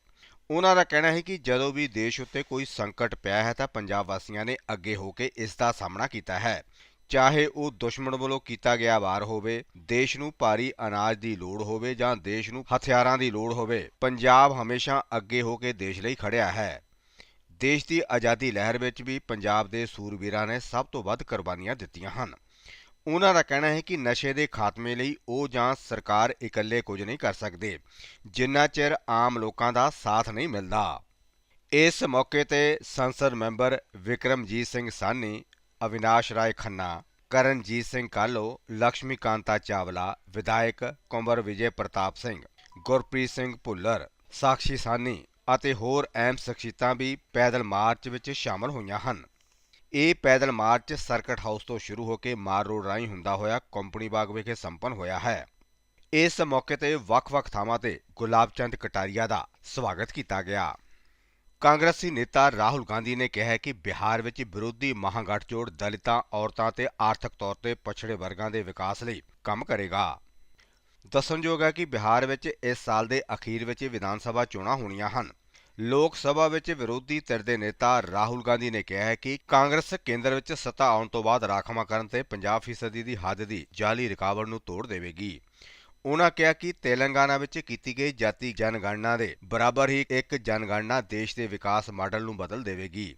ਉਹਨਾਂ ਦਾ ਕਹਿਣਾ ਹੈ ਕਿ ਜਦੋਂ ਵੀ ਦੇਸ਼ ਉੱਤੇ ਕੋਈ ਸੰਕਟ ਪਿਆ ਹੈ ਤਾਂ ਪੰਜਾਬ ਵਾਸੀਆਂ ਨੇ ਅੱਗੇ ਹੋ ਕੇ ਇਸ ਦਾ ਸਾਹਮਣਾ ਕੀਤਾ ਹੈ। ਚਾਹੇ ਉਹ ਦੁਸ਼ਮਣ ਵੱਲੋਂ ਕੀਤਾ ਗਿਆ ਵਾਰ ਹੋਵੇ, ਦੇਸ਼ ਨੂੰ ਭਾਰੀ ਅਨਾਜ ਦੀ ਲੋੜ ਹੋਵੇ ਜਾਂ ਦੇਸ਼ ਨੂੰ ਹਥਿਆਰਾਂ ਦੀ ਲੋੜ ਹੋਵੇ, ਪੰਜਾਬ ਹਮੇਸ਼ਾ ਅੱਗੇ ਹੋ ਕੇ ਦੇਸ਼ ਲਈ ਖੜਿਆ ਹੈ। ਦੇਸ਼ ਦੀ ਆਜ਼ਾਦੀ ਲਹਿਰ ਵਿੱਚ ਵੀ ਪੰਜਾਬ ਦੇ ਸੂਰਬੀਰਾਂ ਨੇ ਸਭ ਤੋਂ ਵੱਧ ਕੁਰਬਾਨੀਆਂ ਦਿੱਤੀਆਂ ਹਨ। ਉਹਨਾਂ ਦਾ ਕਹਿਣਾ ਹੈ ਕਿ ਨਸ਼ੇ ਦੇ ਖਾਤਮੇ ਲਈ ਉਹ ਜਾਂ ਸਰਕਾਰ ਇਕੱਲੇ ਕੁਝ ਨਹੀਂ ਕਰ ਸਕਦੇ, ਜਿੰਨਾ ਚਿਰ ਆਮ ਲੋਕਾਂ ਦਾ ਸਾਥ ਨਹੀਂ ਮਿਲਦਾ। ਇਸ ਮੌਕੇ ਤੇ ਸੰਸਦ ਮੈਂਬਰ ਵਿਕਰਮਜੀਤ ਸਿੰਘ ਸਾਨੀ ਅਵਿਨਾਸ਼ ਰਾਏ ਖੰਨਾ, ਕਰਨਜੀਤ ਸਿੰਘ ਕਾਲੋ ਲక్ష్ਮੀ ਕਾਂਤਾ ਚਾਵਲਾ, ਵਿਧਾਇਕ ਕੁੰਵਰ ਵਿਜੇ ਪ੍ਰਤਾਪ ਸਿੰਘ, ਗੁਰਪ੍ਰੀਤ ਸਿੰਘ ਭੁੱਲਰ ਸਾਕਸ਼ੀ ਸਾਨੀ ਅਤੇ ਹੋਰ ਅਹਿਮ ਸ਼ਖਸੀਅਤਾਂ ਵੀ ਪੈਦਲ ਮਾਰਚ ਵਿੱਚ ਸ਼ਾਮਲ ਹੋਈਆਂ ਹਨ। ਇਹ ਪੈਦਲ ਮਾਰਚ ਸਰਕਟ ਹਾਊਸ ਤੋਂ ਸ਼ੁਰੂ ਹੋ ਕੇ ਮਾਰ ਰੋਡ ਰਾਹੀਂ ਹੁੰਦਾ ਹੋਇਆ ਕੰਪਨੀ ਬਾਗ ਵਿਖੇ ਸੰਪੰਨ ਹੋਇਆ ਹੈ। ਇਸ ਮੌਕੇ ਤੇ ਵੱਖ-ਵੱਖ ਥਾਵਾਂ ਤੇ ਗੁਲਾਬ ਚੰਦ ਕਟਾਰੀਆ ਦਾ ਸਵਾਗਤ ਕੀਤਾ ਗਿਆ। ਕਾਂਗਰਸੀ ਨੇਤਾ ਰਾਹੁਲ ਗਾਂਧੀ ਨੇ ਕਿਹਾ ਕਿ ਬਿਹਾਰ ਵਿੱਚ ਵਿਰੋਧੀ ਮਹਾਗਠਜੋੜ ਦਲਿਤਾਂ, ਔਰਤਾਂ ਤੇ ਆਰਥਿਕ ਤੌਰ ਤੇ ਪਛੜੇ ਵਰਗਾਂ ਦੇ ਵਿਕਾਸ ਲਈ ਕੰਮ ਕਰੇਗਾ। ਦੱਸਣਯੋਗ ਹੈ ਕਿ ਬਿਹਾਰ ਵਿੱਚ ਇਸ ਸਾਲ ਦੇ ਅਖੀਰ ਵਿੱਚ ਵਿਧਾਨ ਸਭਾ ਚੋਣਾਂ ਹੋਣੀਆਂ ਹਨ। ਲੋਕ ਸਭਾ ਵਿੱਚ ਵਿਰੋਧੀ ਧਿਰ ਦੇ ਨੇਤਾ ਰਾਹੁਲ ਗਾਂਧੀ ਨੇ ਕਿਹਾ ਹੈ ਕਿ ਕਾਂਗਰਸ ਕੇਂਦਰ ਵਿੱਚ ਸੱਤਾ ਆਉਣ ਤੋਂ ਬਾਅਦ ਰਾਖਵਾਂ ਕਰਨ ਤੇ 50% ਦੀ ਹੱਦ ਦੀ ਜਾਲੀ ਰਿਕਾਵਟ ਨੂੰ ਤੋੜ ਦੇਵੇਗੀ। ਉਨ੍ਹਾਂ ਕਿਹਾ ਕਿ ਤੇਲੰਗਾਨਾ ਵਿੱਚ ਕੀਤੀ ਗਈ ਜਾਤੀ ਜਨਗਣਨਾ ਦੇ ਬਰਾਬਰ ਹੀ ਇੱਕ ਜਨਗਣਨਾ ਦੇਸ਼ ਦੇ ਵਿਕਾਸ ਮਾਡਲ ਨੂੰ ਬਦਲ ਦੇਵੇਗੀ।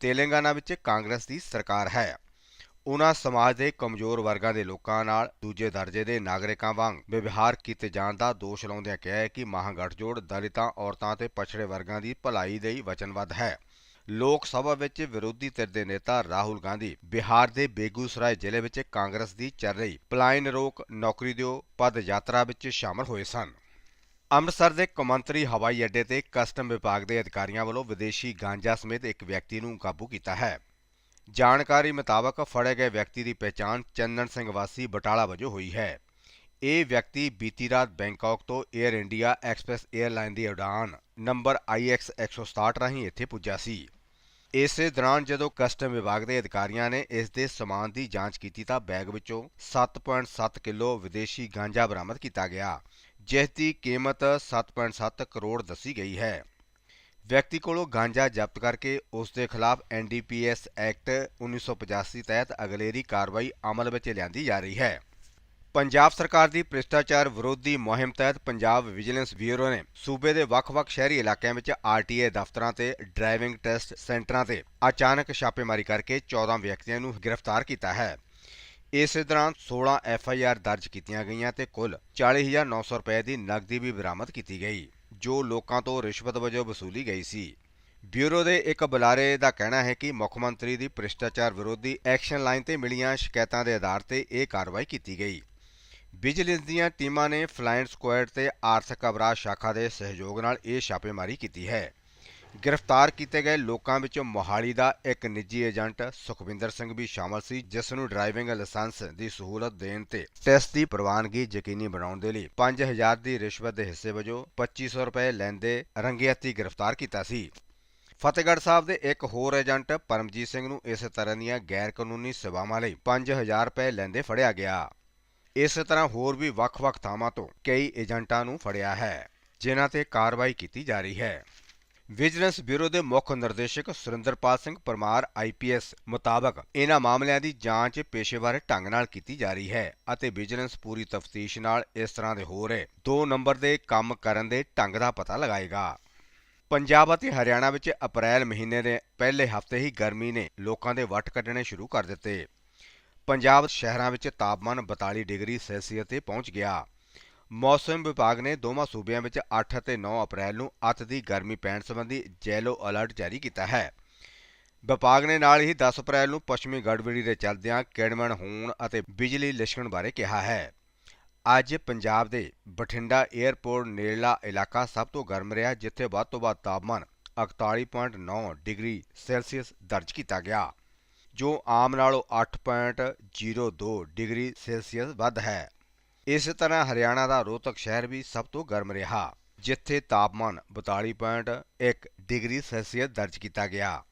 ਤੇਲੰਗਾਨਾ ਵਿੱਚ ਕਾਂਗਰਸ ਦੀ ਸਰਕਾਰ ਹੈ। ਉਨ੍ਹਾਂ ਸਮਾਜ ਦੇ ਕਮਜ਼ੋਰ ਵਰਗਾਂ ਦੇ ਲੋਕਾਂ ਨਾਲ ਦੂਜੇ ਦਰਜੇ ਦੇ ਨਾਗਰਿਕਾਂ ਵਾਂਗ ਵਿਵਹਾਰ ਕੀਤੇ ਜਾਣ ਦਾ ਦੋਸ਼ ਲਾਉਂਦਿਆਂ ਕਿਹਾ ਹੈ ਕਿ ਮਹਾਗਠਜੋੜ ਦਲਿਤਾਂ, ਔਰਤਾਂ ਤੇ ਪਛੜੇ ਵਰਗਾਂ ਦੀ ਭਲਾਈ ਲਈ ਵਚਨਬੱਧ ਹੈ। ਲੋਕ ਸਭਾ ਵਿੱਚ ਵਿਰੋਧੀ ਧਿਰ ਦੇ ਨੇਤਾ ਰਾਹੁਲ ਗਾਂਧੀ ਬਿਹਾਰ ਦੇ ਬੇਗੂਸਰਾਏ ਜ਼ਿਲ੍ਹੇ ਵਿੱਚ ਕਾਂਗਰਸ ਦੀ ਚੱਲ ਰਹੀ ਪਲਾਇਨ ਰੋਕ ਨੌਕਰੀ ਦਿਓ ਪਦ ਯਾਤਰਾ ਵਿੱਚ ਸ਼ਾਮਲ ਹੋਏ ਸਨ। ਅੰਮ੍ਰਿਤਸਰ ਦੇ ਕੌਮਾਂਤਰੀ ਹਵਾਈ ਅੱਡੇ ਤੇ ਕਸਟਮ ਵਿਭਾਗ ਦੇ ਅਧਿਕਾਰੀਆਂ ਵੱਲੋਂ ਵਿਦੇਸ਼ੀ ਗਾਂਜਾ ਸਮੇਤ ਇੱਕ ਵਿਅਕਤੀ ਨੂੰ ਕਾਬੂ ਕੀਤਾ ਹੈ। ਜਾਣਕਾਰੀ ਮੁਤਾਬਕ ਫੜੇ ਗਏ ਵਿਅਕਤੀ ਦੀ ਪਛਾਣ ਚੰਦਨ ਸਿੰਘ ਵਾਸੀ ਬਟਾਲਾ ਵਜੋਂ ਹੋਈ ਹੈ। ਇਹ ਵਿਅਕਤੀ ਬੀਤੀ ਰਾਤ ਬੈਂਕਾਕ ਤੋਂ 에ਅਰ ਇੰਡੀਆ ਐਕਸਪ੍ਰੈਸ 에ਅਰਲਾਈਨ ਦੀ ਉਡਾਨ ਨੰਬਰ IX 167 ਰਾਹੀਂ ਇੱਥੇ ਪੁੱਜਾ ਸੀ। ਇਸੇ ਦੌਰਾਨ ਜਦੋਂ ਕਸਟਮ ਵਿਭਾਗ ਦੇ ਅਧਿਕਾਰੀਆਂ ਨੇ ਇਸ ਦੇ ਸਮਾਨ ਦੀ ਜਾਂਚ ਕੀਤੀ ਤਾਂ ਬੈਗ ਵਿੱਚੋਂ 7.7 ਕਿਲੋ ਵਿਦੇਸ਼ੀ ਗਾਂਜਾ ਬਰਾਮਦ ਕੀਤਾ ਗਿਆ, ਜਿਸ ਦੀ ਕੀਮਤ 7.7 ਕਰੋੜ ਦੱਸੀ ਗਈ ਹੈ। ਵਿਅਕਤੀ ਕੋਲੋਂ ਗਾਂਜਾ ਜ਼ਬਤ ਕਰਕੇ ਉਸ ਦੇ ਖਿਲਾਫ ਐਨਡੀਪੀਐਸ ਐਕਟ 1985 ਤਹਿਤ ਅਗਲੇਰੀ ਕਾਰਵਾਈ ਅਮਲ ਵਿੱਚ ਲਿਆਂਦੀ ਜਾ ਰਹੀ ਹੈ। ਪੰਜਾਬ ਸਰਕਾਰ ਦੀ ਭ੍ਰਿਸ਼ਟਾਚਾਰ ਵਿਰੋਧੀ ਮੁਹਿੰਮ ਤਹਿਤ ਪੰਜਾਬ ਵਿਜੀਲੈਂਸ ਬਿਊਰੋ ਨੇ ਸੂਬੇ ਦੇ ਵੱਖ-ਵੱਖ ਸ਼ਹਿਰੀ ਇਲਾਕਿਆਂ ਵਿੱਚ ਆਰਟੀਏ ਦਫ਼ਤਰਾਂ ਤੇ ਡਰਾਈਵਿੰਗ ਟੈਸਟ ਸੈਂਟਰਾਂ ਤੇ ਅਚਾਨਕ ਛਾਪੇਮਾਰੀ ਕਰਕੇ 14 ਵਿਅਕਤੀਆਂ ਨੂੰ ਗ੍ਰਿਫਤਾਰ ਕੀਤਾ ਹੈ। ਇਸ ਦੌਰਾਨ 16 ਐਫਆਈਆਰ ਦਰਜ ਕੀਤੀਆਂ ਗਈਆਂ ਤੇ ਕੁੱਲ 40900 ਰੁਪਏ ਦੀ ਨਕਦੀ ਵੀ ਬਰਾਮਦ ਕੀਤੀ ਗਈ। ਜੋ ਲੋਕਾਂ ਤੋਂ ਰਿਸ਼ਵਤ ਵਜੋਂ ਵਸੂਲੀ ਗਈ ਸੀ। ਬਿਊਰੋ ਦੇ ਇੱਕ ਬੁਲਾਰੇ ਦਾ ਕਹਿਣਾ ਹੈ ਕਿ ਮੁੱਖ ਮੰਤਰੀ ਦੀ ਭ੍ਰਿਸ਼ਟਾਚਾਰ ਵਿਰੋਧੀ ਐਕਸ਼ਨ ਲਾਈਨ ਤੇ ਮਿਲੀਆਂ ਸ਼ਿਕਾਇਤਾਂ ਦੇ ਆਧਾਰ ਤੇ ਇਹ ਕਾਰਵਾਈ ਕੀਤੀ ਗਈ। ਵਿਜੀਲੈਂਸ ਦੀਆਂ ਟੀਮਾਂ ਨੇ ਫਲਾਈਂਗ ਸਕੁਐਡ ਤੇ ਆਰਥਿਕ ਅਪਰਾਧ ਸ਼ਾਖਾ ਦੇ ਸਹਿਯੋਗ ਨਾਲ ਇਹ ਛਾਪੇਮਾਰੀ ਕੀਤੀ ਹੈ। ਗ੍ਰਿਫਤਾਰ ਕੀਤੇ ਗਏ ਲੋਕਾਂ ਵਿੱਚੋਂ ਮੋਹਾਲੀ ਦਾ ਇੱਕ ਨਿੱਜੀ ਏਜੰਟ ਸੁਖਵਿੰਦਰ ਸਿੰਘ ਵੀ ਸ਼ਾਮਲ ਸੀ, ਜਿਸ ਨੂੰ ਡਰਾਈਵਿੰਗ ਲਾਇਸੈਂਸ ਦੀ ਸਹੂਲਤ ਦੇਣ ਤੇ ਟੈਸਟ ਦੀ ਪ੍ਰਵਾਨਗੀ ਯਕੀਨੀ ਬਣਾਉਣ ਦੇ ਲਈ 5000 ਦੀ ਰਿਸ਼ਵਤ ਦੇ ਹਿੱਸੇ ਵਜੋਂ 2500 ਰੁਪਏ ਲੈਂਦੇ ਰੰਗੇ ਗ੍ਰਿਫਤਾਰ ਕੀਤਾ ਸੀ। ਫਤਿਹਗੜ੍ਹ ਸਾਹਿਬ ਦੇ ਇੱਕ ਹੋਰ ਏਜੰਟ ਪਰਮਜੀਤ ਸਿੰਘ ਨੂੰ ਇਸੇ ਤਰ੍ਹਾਂ ਦੀਆਂ ਗੈਰ ਕਾਨੂੰਨੀ ਸੇਵਾਵਾਂ ਲਈ 5000 ਰੁਪਏ ਲੈਂਦੇ ਫੜਿਆ ਗਿਆ। ਇਸੇ ਤਰ੍ਹਾਂ ਹੋਰ ਵੀ ਵੱਖ-ਵੱਖ ਥਾਵਾਂ ਤੋਂ ਕਈ ਏਜੰਟਾਂ ਨੂੰ ਫੜਿਆ ਹੈ, ਜਿਨ੍ਹਾਂ ਤੇ ਕਾਰਵਾਈ ਕੀਤੀ ਜਾ ਰਹੀ ਹੈ। ਵਿਜੀਲੈਂਸ ਬਿਊਰੋ ਦੇ ਮੁੱਖ ਨਿਰਦੇਸ਼ਕ ਸੁਰਿੰਦਰਪਾਲ ਸਿੰਘ ਪਰਮਾਰ ਆਈਪੀਐਸ ਮੁਤਾਬਕ ਇਹਨਾਂ ਮਾਮਲਿਆਂ ਦੀ ਜਾਂਚ ਪੇਸ਼ੇਵਰ ਢੰਗ ਨਾਲ ਕੀਤੀ ਜਾ ਰਹੀ ਹੈ ਅਤੇ ਵਿਜੀਲੈਂਸ ਪੂਰੀ ਤਫਤੀਸ਼ ਨਾਲ ਇਸ ਤਰ੍ਹਾਂ ਦੇ ਹੋ ਰਹੇ 2 ਨੰਬਰ ਦੇ ਕੰਮ ਕਰਨ ਦੇ ਢੰਗ ਦਾ ਪਤਾ ਲਗਾਏਗਾ। ਪੰਜਾਬ ਅਤੇ ਹਰਿਆਣਾ ਵਿੱਚ ਅਪ੍ਰੈਲ ਮਹੀਨੇ ਦੇ ਪਹਿਲੇ ਹਫ਼ਤੇ ਹੀ ਗਰਮੀ ਨੇ ਲੋਕਾਂ ਦੇ ਵੱਟ ਕੱਢਣੇ ਸ਼ੁਰੂ ਕਰ ਦਿੱਤੇ। ਪੰਜਾਬ ਸ਼ਹਿਰਾਂ ਵਿੱਚ ਤਾਪਮਾਨ 42 ਡਿਗਰੀ ਸੈਲਸੀਅਸ ਤੇ ਪਹੁੰਚ ਗਿਆ। ਮੌਸਮ ਵਿਭਾਗ ਨੇ ਦੋਵਾਂ ਸੂਬਿਆਂ ਵਿੱਚ 8 ਅਤੇ 9 ਅਪ੍ਰੈਲ ਨੂੰ ਅਤ ਦੀ ਗਰਮੀ ਪੈਣ ਸੰਬੰਧੀ ਜੈਲੋ ਅਲਰਟ ਜਾਰੀ ਕੀਤਾ ਹੈ। ਵਿਭਾਗ ਨੇ ਨਾਲ ਹੀ 10 ਅਪ੍ਰੈਲ ਨੂੰ ਪੱਛਮੀ ਗੜਬੜੀ ਦੇ ਚੱਲਦਿਆਂ ਕਿੜਮਣ ਹੋਣ ਅਤੇ ਬਿਜਲੀ ਲਿਸ਼ਕਣ ਬਾਰੇ ਕਿਹਾ ਹੈ। ਅੱਜ ਪੰਜਾਬ ਦੇ ਬਠਿੰਡਾ 에ਅਰਪੋਰਟ ਨੇੜਲਾ ਇਲਾਕਾ ਸਭ ਤੋਂ ਗਰਮ ਰਿਹਾ, ਜਿੱਥੇ ਵੱਧ ਤੋਂ ਵੱਧ ਤਾਪਮਾਨ 41.9 ਡਿਗਰੀ ਸੈਲਸੀਅਸ ਦਰਜ ਕੀਤਾ ਗਿਆ, ਜੋ ਆਮ ਨਾਲੋਂ 8.02 ਡਿਗਰੀ ਸੈਲਸੀਅਸ ਵੱਧ ਹੈ। ਇਸੇ ਤਰ੍ਹਾਂ ਹਰਿਆਣਾ ਦਾ ਰੋਹਤਕ ਸ਼ਹਿਰ ਵੀ ਸਭ ਤੋਂ ਗਰਮ ਰਿਹਾ, ਜਿੱਥੇ ਤਾਪਮਾਨ 42.1 ਡਿਗਰੀ ਸੈਲਸੀਅਸ ਦਰਜ ਕੀਤਾ ਗਿਆ।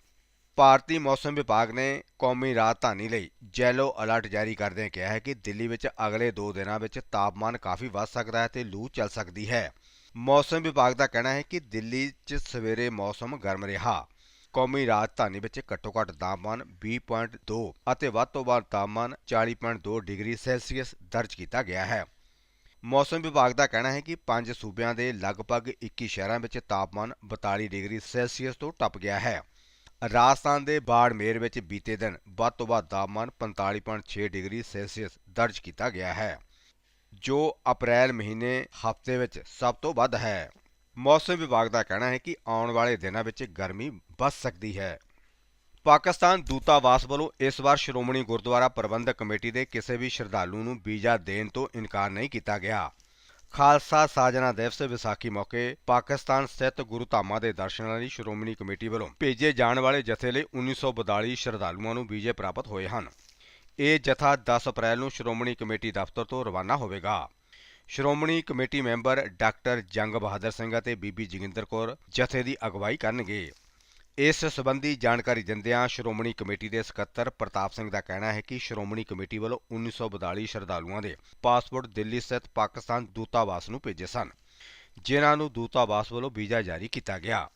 ਭਾਰਤੀ ਮੌਸਮ ਵਿਭਾਗ ਨੇ ਕੌਮੀ ਰਾਜਧਾਨੀ ਲਈ ਜੈਲੋ ਅਲਰਟ ਜਾਰੀ ਕਰਦਿਆਂ ਕਿਹਾ ਹੈ ਕਿ ਦਿੱਲੀ ਵਿੱਚ ਅਗਲੇ 2 ਦਿਨਾਂ ਵਿੱਚ ਤਾਪਮਾਨ ਕਾਫੀ ਵੱਧ ਸਕਦਾ ਹੈ ਤੇ ਲੂ ਚੱਲ ਸਕਦੀ ਹੈ। ਮੌਸਮ ਵਿਭਾਗ ਦਾ ਕਹਿਣਾ ਹੈ ਕਿ ਦਿੱਲੀ 'ਚ ਸਵੇਰੇ ਮੌਸਮ ਗਰਮ ਰਿਹਾ। ਕੌਮੀ ਰਾਜਧਾਨੀ ਵਿੱਚ ਘੱਟੋ-ਘੱਟ ਤਾਪਮਾਨ 20.2 ਅਤੇ ਵੱਧ ਤੋਂ ਵੱਧ ਤਾਪਮਾਨ 40.2 ਡਿਗਰੀ ਸੈਲਸੀਅਸ ਦਰਜ ਕੀਤਾ ਗਿਆ ਹੈ। ਮੌਸਮ ਵਿਭਾਗ ਦਾ ਕਹਿਣਾ ਹੈ ਕਿ ਪੰਜ ਸੂਬਿਆਂ ਦੇ ਲਗਭਗ 21 ਸ਼ਹਿਰਾਂ ਵਿੱਚ ਤਾਪਮਾਨ 42 ਡਿਗਰੀ ਸੈਲਸੀਅਸ ਤੋਂ ਟੱਪ ਗਿਆ ਹੈ। ਰਾਜਸਥਾਨ ਦੇ ਬਾੜਮੇਰ ਵਿੱਚ ਬੀਤੇ ਦਿਨ ਵੱਧ ਤੋਂ ਵੱਧ ਤਾਪਮਾਨ 45.6 ਡਿਗਰੀ ਸੈਲਸੀਅਸ ਦਰਜ ਕੀਤਾ ਗਿਆ ਹੈ, ਜੋ ਅਪ੍ਰੈਲ ਮਹੀਨੇ ਹਫ਼ਤੇ ਵਿੱਚ ਸਭ ਤੋਂ ਵੱਧ ਹੈ। ਮੌਸਮ ਵਿਭਾਗ ਦਾ ਕਹਿਣਾ ਹੈ ਕਿ ਆਉਣ ਵਾਲੇ ਦਿਨਾਂ ਵਿੱਚ ਗਰਮੀ ਵੱਧ ਸਕਦੀ ਹੈ। ਪਾਕਿਸਤਾਨ ਦੂਤਾਵਾਸ ਵੱਲੋਂ ਇਸ ਵਾਰ ਸ਼੍ਰੋਮਣੀ ਗੁਰਦੁਆਰਾ ਪ੍ਰਬੰਧਕ ਕਮੇਟੀ ਦੇ ਕਿਸੇ ਵੀ ਸ਼ਰਧਾਲੂ ਨੂੰ ਵੀਜ਼ਾ ਦੇਣ ਤੋਂ ਇਨਕਾਰ ਨਹੀਂ ਕੀਤਾ ਗਿਆ। ਖਾਲਸਾ ਸਾਜਨਾ ਦਿਵਸ ਵਿਸਾਖੀ ਮੌਕੇ ਪਾਕਿਸਤਾਨ ਸਥਿਤ ਗੁਰੂ ਧਾਮਾਂ ਦੇ ਦਰਸ਼ਨਾਂ ਲਈ ਸ਼੍ਰੋਮਣੀ ਕਮੇਟੀ ਵੱਲੋਂ ਭੇਜੇ ਜਾਣ ਵਾਲੇ ਜਥੇ ਲਈ 1942 ਸ਼ਰਧਾਲੂਆਂ ਨੂੰ ਵੀਜ਼ੇ ਪ੍ਰਾਪਤ ਹੋਏ ਹਨ। ਇਹ ਜਥਾ 10 ਅਪ੍ਰੈਲ ਨੂੰ ਸ਼੍ਰੋਮਣੀ ਕਮੇਟੀ ਦਫ਼ਤਰ ਤੋਂ ਰਵਾਨਾ ਹੋਵੇਗਾ। Shiromani committee member doctor Jang Bahadur Singh ਅਤੇ ਬੀਬੀ ਜੋਗਿੰਦਰ ਕੌਰ ਜਥੇ ਦੀ ਅਗਵਾਈ ਕਰਨਗੇ। ਇਸ ਸਬੰਧੀ ਜਾਣਕਾਰੀ ਦਿੰਦਿਆਂ ਸ਼੍ਰੋਮਣੀ ਕਮੇਟੀ ਦੇ ਸਕੱਤਰ ਪ੍ਰਤਾਪ ਸਿੰਘ ਦਾ ਕਹਿਣਾ ਹੈ ਕਿ ਸ਼੍ਰੋਮਣੀ ਕਮੇਟੀ ਵੱਲੋਂ 1942 ਸ਼ਰਧਾਲੂਆਂ ਦੇ ਪਾਸਪੋਰਟ ਦਿੱਲੀ ਸਥਿਤ ਪਾਕਿਸਤਾਨ ਦੂਤਾਵਾਸ ਨੂੰ ਭੇਜੇ ਸਨ, ਜਿਨ੍ਹਾਂ ਨੂੰ ਦੂਤਾਵਾਸ ਵੱਲੋਂ ਵੀਜ਼ਾ ਜਾਰੀ ਕੀਤਾ ਗਿਆ।